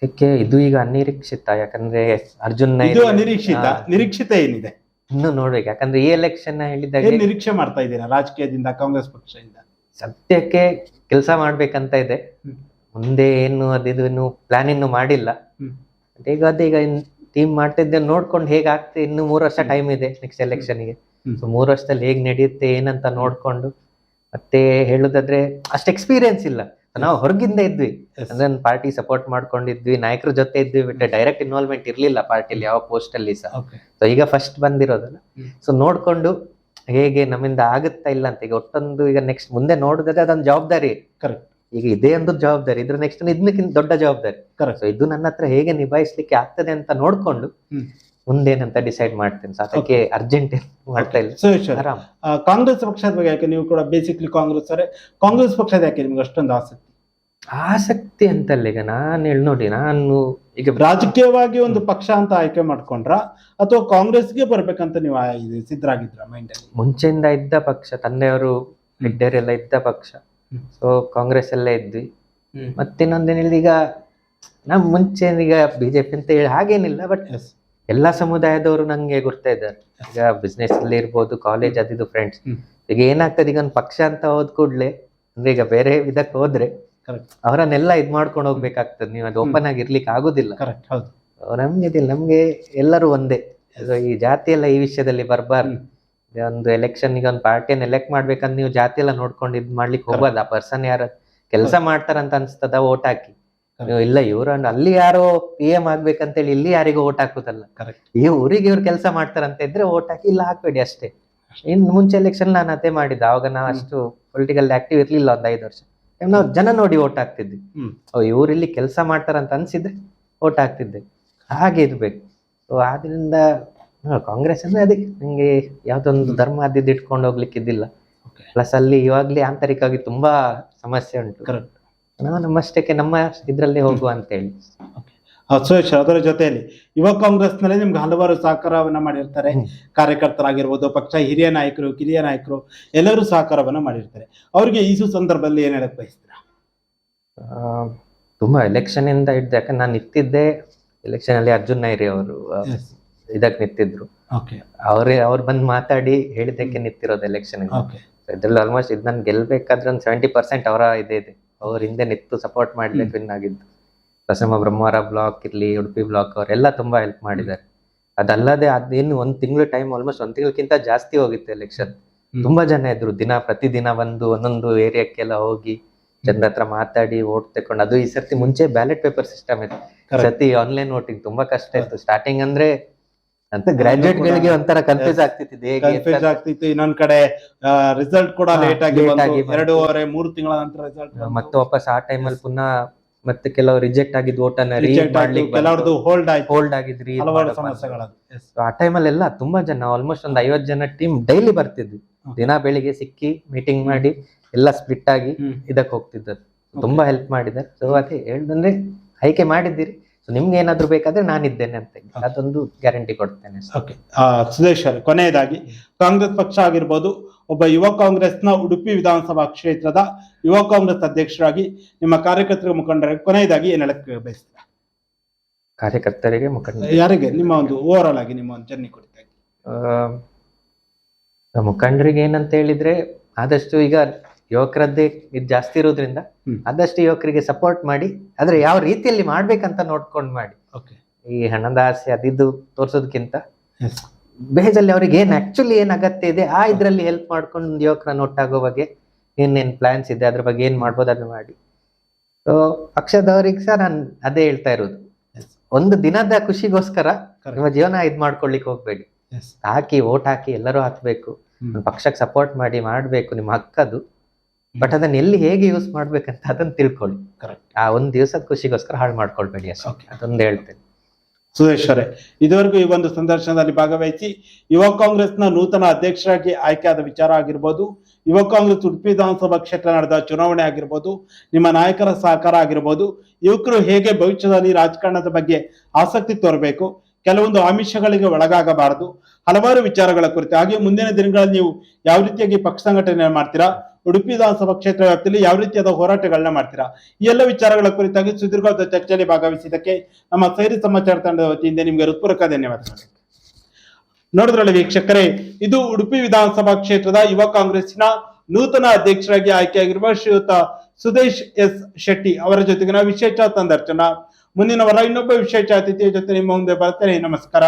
ಅದಕ್ಕೆ ಇದು ಈಗ ಅನಿರೀಕ್ಷಿತ ಯಾಕಂದ್ರೆ ಅರ್ಜುನ್ ಇದು ಅನಿರೀಕ್ಷಿತ. ನಿರೀಕ್ಷಿತ ಏನಿದೆ? ಇನ್ನು ನೋಡ್ಬೇಕು ಯಾಕಂದ್ರೆ ಈ ಎಲೆಕ್ಷನ್ ಹೇಳಿದಾಗ ನಿರೀಕ್ಷೆ ಮಾಡ್ತಾ ಇದ್ದೀರಾ ರಾಜಕೀಯದಿಂದ ಕಾಂಗ್ರೆಸ್ ಪಕ್ಷದಿಂದ? ಸದ್ಯಕ್ಕೆ ಕೆಲಸ ಮಾಡ್ಬೇಕಂತ ಇದೆ. ಮುಂದೆ ಏನು ಅದಿದು ಇನ್ನು ಪ್ಲಾನ್ ಇನ್ನು ಮಾಡಿಲ್ಲ. ಈಗ ಅದೀಗ ಟೀಮ್ ಮಾಡ್ತಿದ್ದೆ ನೋಡ್ಕೊಂಡು ಹೇಗೆ ಆಗ್ತದೆ ಇನ್ನು ಮೂರು ವರ್ಷ ಟೈಮ್ ಇದೆ ನೆಕ್ಸ್ಟ್ ಎಲೆಕ್ಷನ್ಗೆ. ಸೊ ಮೂರು ವರ್ಷದಲ್ಲಿ ಹೇಗ್ ನಡೆಯುತ್ತೆ ಏನಂತ ನೋಡ್ಕೊಂಡು ಮತ್ತೆ ಹೇಳುದಾದ್ರೆ ಅಷ್ಟು ಎಕ್ಸ್ಪೀರಿಯನ್ಸ್ ಇಲ್ಲ. ನಾವು ಹೊರಗಿಂದ ಇದ್ವಿ. ಅಂದ್ರೆ ಪಾರ್ಟಿ ಸಪೋರ್ಟ್ ಮಾಡ್ಕೊಂಡಿದ್ವಿ. ನಾಯಕರ ಜೊತೆ ಇದ್ವಿ ಬಿಟ್ಟೆ ಡೈರೆಕ್ಟ್ ಇನ್ವಾಲ್ವ್ಮೆಂಟ್ ಇರ್ಲಿಲ್ಲ ಪಾರ್ಟಿಯಲ್ಲಿ ಯಾವ ಪೋಸ್ಟ್ ಅಲ್ಲಿ ಸಹ. ಸೊ ಈಗ ಫಸ್ಟ್ ಬಂದಿರೋದಲ್ಲ. ಸೊ ನೋಡ್ಕೊಂಡು ಹೇಗೆ ನಮ್ಮಿಂದ ಆಗುತ್ತಾ ಇಲ್ಲ ಅಂತ ಈಗ ಒಟ್ಟೊಂದು ಈಗ ನೆಕ್ಸ್ಟ್ ಮುಂದೆ ನೋಡಿದ್ರೆ ಅದೊಂದು ಜವಾಬ್ದಾರಿ. ಕರೆಕ್ಟ್ ಈಗ ಇದೇ ಒಂದು ಜವಾಬ್ದಾರಿ. ಇದ್ರ ನೆಕ್ಸ್ಟ್ ಇದ್ನಕ್ಕಿಂತ ದೊಡ್ಡ ಜವಾಬ್ದಾರಿ. ಕರೆಕ್ಟ್ ಸೊ ಇದು ನನ್ನ ಹತ್ರ ಹೇಗೆ ನಿಭಾಯಿಸ್ಲಿಕ್ಕೆ ಆಗ್ತದೆ ಅಂತ ನೋಡ್ಕೊಂಡು. ಮುಂದೇನಂತ ಡಿಸೈಡ್ ಮಾಡ್ತೀನಿ. ಸರ್ ಅದಕ್ಕೆ ಅರ್ಜೆಂಟ್ ಮಾಡ್ತಾ ಇಲ್ಲ. ಕಾಂಗ್ರೆಸ್ ಪಕ್ಷದ ಬಗ್ಗೆ ಯಾಕೆ ನೀವು ಕೂಡ ಬೇಸಿಕ್ಲಿ ಕಾಂಗ್ರೆಸ್ ಅವರೇ. ಕಾಂಗ್ರೆಸ್ ಪಕ್ಷದ ಯಾಕೆ ನಿಮ್ಗೆ ಅಷ್ಟೊಂದು ಆಸಕ್ತಿ? ಆಸಕ್ತಿ ಅಂತಲ್ಲ ಈಗ ನಾನು ಹೇಳಿ ನೋಡಿ ನಾನು ಈಗ ರಾಜಕೀಯವಾಗಿ ಒಂದು ಪಕ್ಷ ಅಂತ ಆಯ್ಕೆ ಮಾಡ್ಕೊಂಡ್ರ? ಅಥವಾ ಕಾಂಗ್ರೆಸ್ಗೆ ಬರ್ಬೇಕಂತ ನೀವು ಸಿದ್ಧರಾಗಿದ್ರ ಮೈಂಡ್ ಅಲ್ಲಿ? ಮುಂಚೆಯಿಂದ ಇದ್ದ ಪಕ್ಷ ತಂದೆಯವರು ಹೆಗ್ಡೆರೆಲ್ಲ ಇದ್ದ ಪಕ್ಷ. ಸೊ ಕಾಂಗ್ರೆಸ್ ಎಲ್ಲ ಇದ್ವಿ. ಮತ್ತಿನ್ನೊಂದೇನಿಲ್ಲ ಈಗ ನಮ್ ಮುಂಚೆ ಈಗ ಬಿಜೆಪಿ ಅಂತ ಹೇಳಿ ಹಾಗೇನಿಲ್ಲ ಬಟ್. ಎಲ್ಲಾ ಸಮುದಾಯದವರು ನಂಗೆ ಗುರ್ತಾ ಇದ್ದಾರೆ. ಈಗ ಬಿಸ್ನೆಸ್ ಅಲ್ಲಿ ಇರ್ಬೋದು ಕಾಲೇಜ್ ಅದಿದ್ದು ಫ್ರೆಂಡ್ಸ್ ಈಗ ಏನಾಗ್ತದೆ ಈಗ ಒಂದು ಪಕ್ಷ ಅಂತ ಹೋದ್ ಕೂಡ್ಲೆ ಅಂದ್ರೆ ಈಗ ಬೇರೆ ಇದಕ್ಕೆ ಹೋದ್ರೆ. ಅವರನ್ನೆಲ್ಲ ಇದ್ ಮಾಡ್ಕೊಂಡು ಹೋಗ್ಬೇಕಾಗ್ತದೆ. ನೀವು ಅದು ಓಪನ್ ಆಗಿ ಇರ್ಲಿಕ್ಕೆ ಆಗುದಿಲ್ಲ. ನಮ್ಗೆ ಇದಿಲ್ಲ ನಮ್ಗೆ ಎಲ್ಲರೂ ಒಂದೇ. ಈ ಜಾತಿ ಎಲ್ಲ ಈ ವಿಷಯದಲ್ಲಿ ಬರ್ಬಾರ್ದು. ಒಂದು ಎಲೆಕ್ಷನ್ ಈಗ ಒಂದು ಪಾರ್ಟಿಯನ್ನು ಎಲೆಕ್ಟ್ ಮಾಡ್ಬೇಕಂದ್ರೆ ನೀವು ಜಾತಿ ಎಲ್ಲ ನೋಡ್ಕೊಂಡು ಇದ್ ಮಾಡ್ಲಿಕ್ಕೆ ಹೋಗ್ಬಾರ್ದು. ಆ ಪರ್ಸನ್ ಯಾರು ಕೆಲಸ ಮಾಡ್ತಾರಂತ ಅನ್ಸ್ತದ ಓಟ್ ಹಾಕಿ. ಇಲ್ಲ ಇವ್ರ ಅಲ್ಲಿ ಯಾರೋ ಪಿ ಎಂ ಆಗ್ಬೇಕಂತೇಳಿ ಇಲ್ಲಿ ಯಾರಿಗೂ ಓಟ್ ಹಾಕುದಲ್ಲ. ಈ ಊರಿಗೆ ಇವ್ರು ಕೆಲಸ ಮಾಡ್ತಾರಂತ ಇದ್ರೆ ಓಟ್ ಹಾಕಿ ಇಲ್ಲ ಹಾಕ್ಬೇಡಿ ಅಷ್ಟೇ. ಇನ್ ಮುಂಚೆ ಎಲೆಕ್ಷನ್ ನಾನು ಅದೇ ಮಾಡಿದ್ದೆ. ಅವಾಗ ನಾವು ಅಷ್ಟು ಪೊಲಿಟಿಕಲ್ ಆಕ್ಟಿವ್ ಇರ್ಲಿಲ್ಲ ಒಂದ್ ಐದು ವರ್ಷ. ನಾವು ಜನ ನೋಡಿ ಓಟ್ ಹಾಕ್ತಿದ್ವಿ. ಇವ್ರು ಇಲ್ಲಿ ಕೆಲಸ ಮಾಡ್ತಾರಂತ ಅನ್ಸಿದ್ರೆ ಓಟ್ ಹಾಕ್ತಿದ್ದೆ. ಹಾಗೆ ಇರ್ಬೇಕು. ಸೊ ಆದ್ರಿಂದ ಕಾಂಗ್ರೆಸ್ ಅಂದ್ರೆ ಅದಕ್ಕೆ ನಂಗೆ ಯಾವ್ದೊಂದು ಧರ್ಮ ಅದಿದ್ದು ಇಟ್ಕೊಂಡು ಹೋಗ್ಲಿಕ್ಕೆ ಇದ್ದಿಲ್ಲ Okay. ಪ್ಲಸ್ ಅಲ್ಲಿ ಇವಾಗ್ಲೇ ಆಂತರಿಕವಾಗಿ ತುಂಬಾ ಸಮಸ್ಯೆ ಉಂಟು. ನಾವು ನಮ್ಮಷ್ಟಕ್ಕೆ ನಮ್ಮ ಇದ್ರಲ್ಲಿ ಹೋಗುವ ಅಂತ ಹೇಳಿ ಸುರೇಶ್ ಅದರ ಜೊತೆಯಲ್ಲಿ ಯುವ ಕಾಂಗ್ರೆಸ್ನಲ್ಲಿ ನಿಮ್ಗೆ ಹಲವಾರು ಸಹಕಾರವನ್ನ ಮಾಡಿರ್ತಾರೆ. ಕಾರ್ಯಕರ್ತರಾಗಿರ್ಬೋದು ಪಕ್ಷ ಹಿರಿಯ ನಾಯಕರು ಕಿರಿಯ ನಾಯಕರು ಎಲ್ಲರೂ ಸಹಕಾರವನ್ನ ಮಾಡಿರ್ತಾರೆ. ಅವರಿಗೆ ಈ ಸಂದರ್ಭದಲ್ಲಿ ಏನ್ ಹೇಳಕ್ ಬಯಸ್ತೀರಾ? ತುಂಬಾ ಎಲೆಕ್ಷನ್ ಇಂದ ಹಿಡ್ದು ಯಾಕಂದ್ರೆ ನಾನು ನಿಂತಿದ್ದೆ ಎಲೆಕ್ಷನ್ ಅಲ್ಲಿ ಅರ್ಜುನ್ ನೈರಿ ಅವರು ಇದಕ್ಕೆ ನಿಂತಿದ್ರು. ಅವರೇ ಅವ್ರು ಬಂದು ಮಾತಾಡಿ ಹೇಳಿದ್ದಕ್ಕೆ ನಿಂತಿರೋದು ಎಲೆಕ್ಷನ್ ಇದ್ರಲ್ಲಿ ಆಲ್ಮೋಸ್ಟ್ ಇದು ನನ್ ಗೆಲ್ಬೇಕಾದ್ರೆ ಒಂದು ಸೆವೆಂಟಿ ಪರ್ಸೆಂಟ್ ಅವರ ಇದೆ ಇದೆ. ಅವ್ರ ಹಿಂದೆ ನಿಂತು ಸಪೋರ್ಟ್ ಮಾಡ್ಲಿಕ್ಕೆ ವಿನ್ ಆಗಿದ್ದು ಪ್ರಸಮ ಬ್ರಹ್ಮವರ ಬ್ಲಾಕ್ ಇರ್ಲಿ ಉಡುಪಿ ಬ್ಲಾಕ್ ಅವರೆಲ್ಲ ತುಂಬಾ ಹೆಲ್ಪ್ ಮಾಡಿದ್ದಾರೆ. ಅದಲ್ಲದೆ ಅದೇನು ಒಂದ್ ತಿಂಗಳು ಟೈಮ್ ಆಲ್ಮೋಸ್ಟ್ ಒಂದ್ ತಿಂಗಳಕ್ಕಿಂತ ಜಾಸ್ತಿ ಹೋಗಿತ್ತು ಎಲೆಕ್ಷನ್ ತುಂಬಾ ಜನ ಇದ್ರು. ದಿನ ಪ್ರತಿದಿನ ಬಂದು ಒಂದೊಂದು ಏರಿಯಾಕ್ಕೆಲ್ಲ ಹೋಗಿ ಜನರ ಹತ್ರ ಮಾತಾಡಿ ಓಟ್ ತಕೊಂಡು ಅದು ಈ ಸರ್ತಿ ಮುಂಚೆ ಬ್ಯಾಲೆಟ್ ಪೇಪರ್ ಸಿಸ್ಟಮ್ ಇತ್ತು. ಈ ಸರ್ತಿ ಆನ್ಲೈನ್ ವೋಟಿಂಗ್ ತುಂಬಾ ಕಷ್ಟ ಇತ್ತು. ಸ್ಟಾರ್ಟಿಂಗ್ ಅಂದ್ರೆ ಅಂತ ಗ್ರಾಜುಯೇಟ್ ಗಳಿಗೆ ಒಂಥರ ಕನ್ಫ್ಯೂಸ್ ಆಗ್ತಿತ್ತು ಕನ್ಫ್ಯೂಸ್ ಆಗ್ತಿತ್ತು. ಇನ್ನೊಂದ್ ಕಡೆ ರಿಸಲ್ಟ್ ಕೂಡ ಲೇಟ್ ಆಗಿ. ಎರಡೂವರೆ ಮೂರು ತಿಂಗಳ ನಂತರ ರಿಸಲ್ಟ್ ಮತ್ತೆ ವಾಪಸ್ ಆ ಟೈಮಲ್ಲಿ ಪುನಃ ಮತ್ತೆ ಕೆಲವು ರಿಜೆಕ್ಟ್ ಆಗಿದ್ ಓಟನ್ನ ರಿಜೆಕ್ಟ್ ಮಾಡ್ಲಿಕ್ಕೆ ಕೆಲವ್ರದ್ದು ಹೋಲ್ಡ್ ಆಯ್ತು. ಹೋಲ್ಡ್ ಆಗಿದ್ರಿ ಹಲವಾರು. ಸಮಸ್ಯೆಗಳದು ಆ ಟೈಮಲ್ಲಿ ಎಲ್ಲ ತುಂಬಾ ಜನ ಆಲ್ಮೋಸ್ಟ್ ಒಂದು ಐವತ್ ಜನ ಟೀಮ್ ಡೈಲಿ ಬರ್ತಿದ್ವಿ. ದಿನ ಬೆಳಿಗ್ಗೆ ಸಿಕ್ಕಿ ಮೀಟಿಂಗ್ ಮಾಡಿ ಎಲ್ಲ ಸ್ಪ್ಲಿಟ್ ಆಗಿ. ಇದಕ್ಕೆ ಹೋಗ್ತಿದ್ದದ್ದು. ತುಂಬಾ ಹೆಲ್ಪ್ ಮಾಡಿದ್ದಾರೆ. ಸೊ ಅದೇ ಹೇಳ್ದಂದ್ರೆ ಆಯ್ಕೆ ಮಾಡಿದ್ದೀರಿ. ಸೊ ನಿಮ್ಗೆ ಏನಾದ್ರು ಬೇಕಾದ್ರೆ ನಾನಿದ್ದೇನೆ ಅಂತ. ಅದೊಂದು ಗ್ಯಾರಂಟಿ ಕೊಡ್ತೇನೆ. ಓಕೆ ಸುದೇಶ್ ಅವರು ಕೊನೆಯದಾಗಿ ಕಾಂಗ್ರೆಸ್ ಪಕ್ಷ ಆಗಿರ್ಬೋದು ಒಬ್ಬ ಯುವ ಕಾಂಗ್ರೆಸ್ನ ಉಡುಪಿ ವಿಧಾನಸಭಾ ಕ್ಷೇತ್ರದ ಯುವ ಕಾಂಗ್ರೆಸ್ ಅಧ್ಯಕ್ಷರಾಗಿ ನಿಮ್ಮ ಕಾರ್ಯಕರ್ತರ ಮುಖಂಡರಿಗೆ ಕೊನೆಯದಾಗಿ ಏನ್ ಹೇಳಕ್ ಬಯಸ್ತೀರಾ? ಕಾರ್ಯಕರ್ತರಿಗೆ ಮುಖಂಡ ಯಾರಿಗೆ? ನಿಮ್ಮ ಒಂದು ಓವರ್ ಆಲ್ ಆಗಿ ನಿಮ್ಮ ಒಂದು ಜರ್ನಿ ಕುರಿತಾಗಿ. ಮುಖಂಡರಿಗೆ ಏನಂತ ಹೇಳಿದ್ರೆ ಆದಷ್ಟು ಈಗ ಯುವಕರದ್ದೇ ಇದು ಜಾಸ್ತಿ ಇರೋದ್ರಿಂದ. ಆದಷ್ಟು ಯುವಕರಿಗೆ ಸಪೋರ್ಟ್ ಮಾಡಿ ಆದ್ರೆ ಯಾವ ರೀತಿಯಲ್ಲಿ ಮಾಡ್ಬೇಕಂತ ನೋಡ್ಕೊಂಡು ಮಾಡಿ. ಈ ಹಣದ ಆಸೆ ಅದಿದ್ದು ತೋರ್ಸೋದಕ್ಕಿಂತ ಬೇಜಲ್ಲಿ ಅವ್ರಿಗೆ ಏನ್ ಆಕ್ಚುಲಿ ಏನ್ ಅಗತ್ಯ ಇದೆ ಆ ಇದ್ರಲ್ಲಿ ಹೆಲ್ಪ್ ಮಾಡ್ಕೊಂಡು ಯುವಕರನ್ನ ಒಟ್ಟಾಗೋ ಬಗ್ಗೆ ಏನೇನ್ ಪ್ಲಾನ್ಸ್ ಇದೆ ಅದ್ರ ಬಗ್ಗೆ ಏನ್ ಮಾಡ್ಬೋದು ಅದನ್ನ ಮಾಡಿ. ಸೊ ಪಕ್ಷದವ್ರಿಗೆ ಸಹ ನಾನು ಅದೇ ಹೇಳ್ತಾ ಇರೋದು. ಒಂದು ದಿನದ ಖುಷಿಗೋಸ್ಕರ ನಿಮ್ಮ ಜೀವನ ಇದ್ ಮಾಡ್ಕೊಳ್ಲಿಕ್ಕೆ ಹೋಗ್ಬೇಡಿ. ಹಾಕಿ ಓಟ್ ಹಾಕಿ ಎಲ್ಲರೂ ಹಾಕ್ಬೇಕು. ಪಕ್ಷಕ್ಕೆ ಸಪೋರ್ಟ್ ಮಾಡಿ ಮಾಡ್ಬೇಕು ನಿಮ್ಮ ಹಕ್ಕದು. ಬಟ್ ಅದನ್ನ ಎಲ್ಲಿ ಹೇಗೆ ಯೂಸ್ ಮಾಡ್ಬೇಕಂತ ಅದನ್ನ ತಿಳ್ಕೊಳ್ಳಿ. ಕರೆಕ್ಟ್ ಆ ಒಂದ್ ದಿವಸದ ಖುಷಿಗೋಸ್ಕರ ಹಾಳು ಮಾಡ್ಕೊಳ್ಬೇಡಿ ಅಷ್ಟೇ. ಅದೊಂದು ಹೇಳ್ತೇನೆ. ಸುರೇಶ್ ಅವರೇ ಇದುವರೆಗೂ ಈ ಒಂದು ಸಂದರ್ಶನದಲ್ಲಿ ಭಾಗವಹಿಸಿ ಯುವ ಕಾಂಗ್ರೆಸ್ನ ನೂತನ ಅಧ್ಯಕ್ಷರಾಗಿ ಆಯ್ಕೆಯಾದ ವಿಚಾರ ಆಗಿರ್ಬೋದು ಯುವ ಕಾಂಗ್ರೆಸ್ ಉಡುಪಿ ವಿಧಾನಸಭಾ ಕ್ಷೇತ್ರ ನಡೆದ ಚುನಾವಣೆ ಆಗಿರ್ಬೋದು ನಿಮ್ಮ ನಾಯಕರ ಸಹಕಾರ ಆಗಿರ್ಬೋದು ಯುವಕರು ಹೇಗೆ ಭವಿಷ್ಯದಲ್ಲಿ ರಾಜಕಾರಣದ ಬಗ್ಗೆ ಆಸಕ್ತಿ ತೋರಬೇಕು ಕೆಲವೊಂದು ಆಮಿಷಗಳಿಗೆ ಒಳಗಾಗಬಾರದು ಹಲವಾರು ವಿಚಾರಗಳ ಕುರಿತು ಹಾಗೆ ಮುಂದಿನ ದಿನಗಳಲ್ಲಿ ನೀವು ಯಾವ ರೀತಿಯಾಗಿ ಪಕ್ಷ ಸಂಘಟನೆ ಮಾಡ್ತೀರಾ ಉಡುಪಿ ವಿಧಾನಸಭಾ ಕ್ಷೇತ್ರ ವ್ಯಾಪ್ತಿಯಲ್ಲಿ ಯಾವ ರೀತಿಯಾದ ಹೋರಾಟಗಳನ್ನ ಮಾಡ್ತೀರಾ? ಈ ಎಲ್ಲ ವಿಚಾರಗಳ ಕುರಿತಾಗಿ ಸುದೀರ್ಘವಾದ ಚರ್ಚೆಯಲ್ಲಿ ಭಾಗವಹಿಸಿದ್ದಕ್ಕೆ ನಮ್ಮ ಸೈರಿ ಸಮಾಚಾರ ತಂಡದ ವತಿಯಿಂದ ನಿಮಗೆ ಹೃತ್ಪೂರ್ವಕ ಧನ್ಯವಾದಗಳು. ನೋಡಿದ್ರಲ್ಲ ವೀಕ್ಷಕರೇ, ಇದು ಉಡುಪಿ ವಿಧಾನಸಭಾ ಕ್ಷೇತ್ರದ ಯುವ ಕಾಂಗ್ರೆಸ್ಸಿನ ನೂತನ ಅಧ್ಯಕ್ಷರಾಗಿ ಆಯ್ಕೆಯಾಗಿರುವ ಶ್ರೀಯುತ ಸುದೇಶ್ ಎಸ್ ಶೆಟ್ಟಿ ಅವರ ಜೊತೆಗಿನ ವಿಶೇಷ ಸಂದರ್ಶನ ಮುಂದಿನ ವಾರ ಇನ್ನೊಬ್ಬ ವಿಶೇಷ ಅತಿಥಿಯ ಜೊತೆ ನಿಮ್ಮ ಮುಂದೆ ಬರ್ತೇನೆ ನಮಸ್ಕಾರ.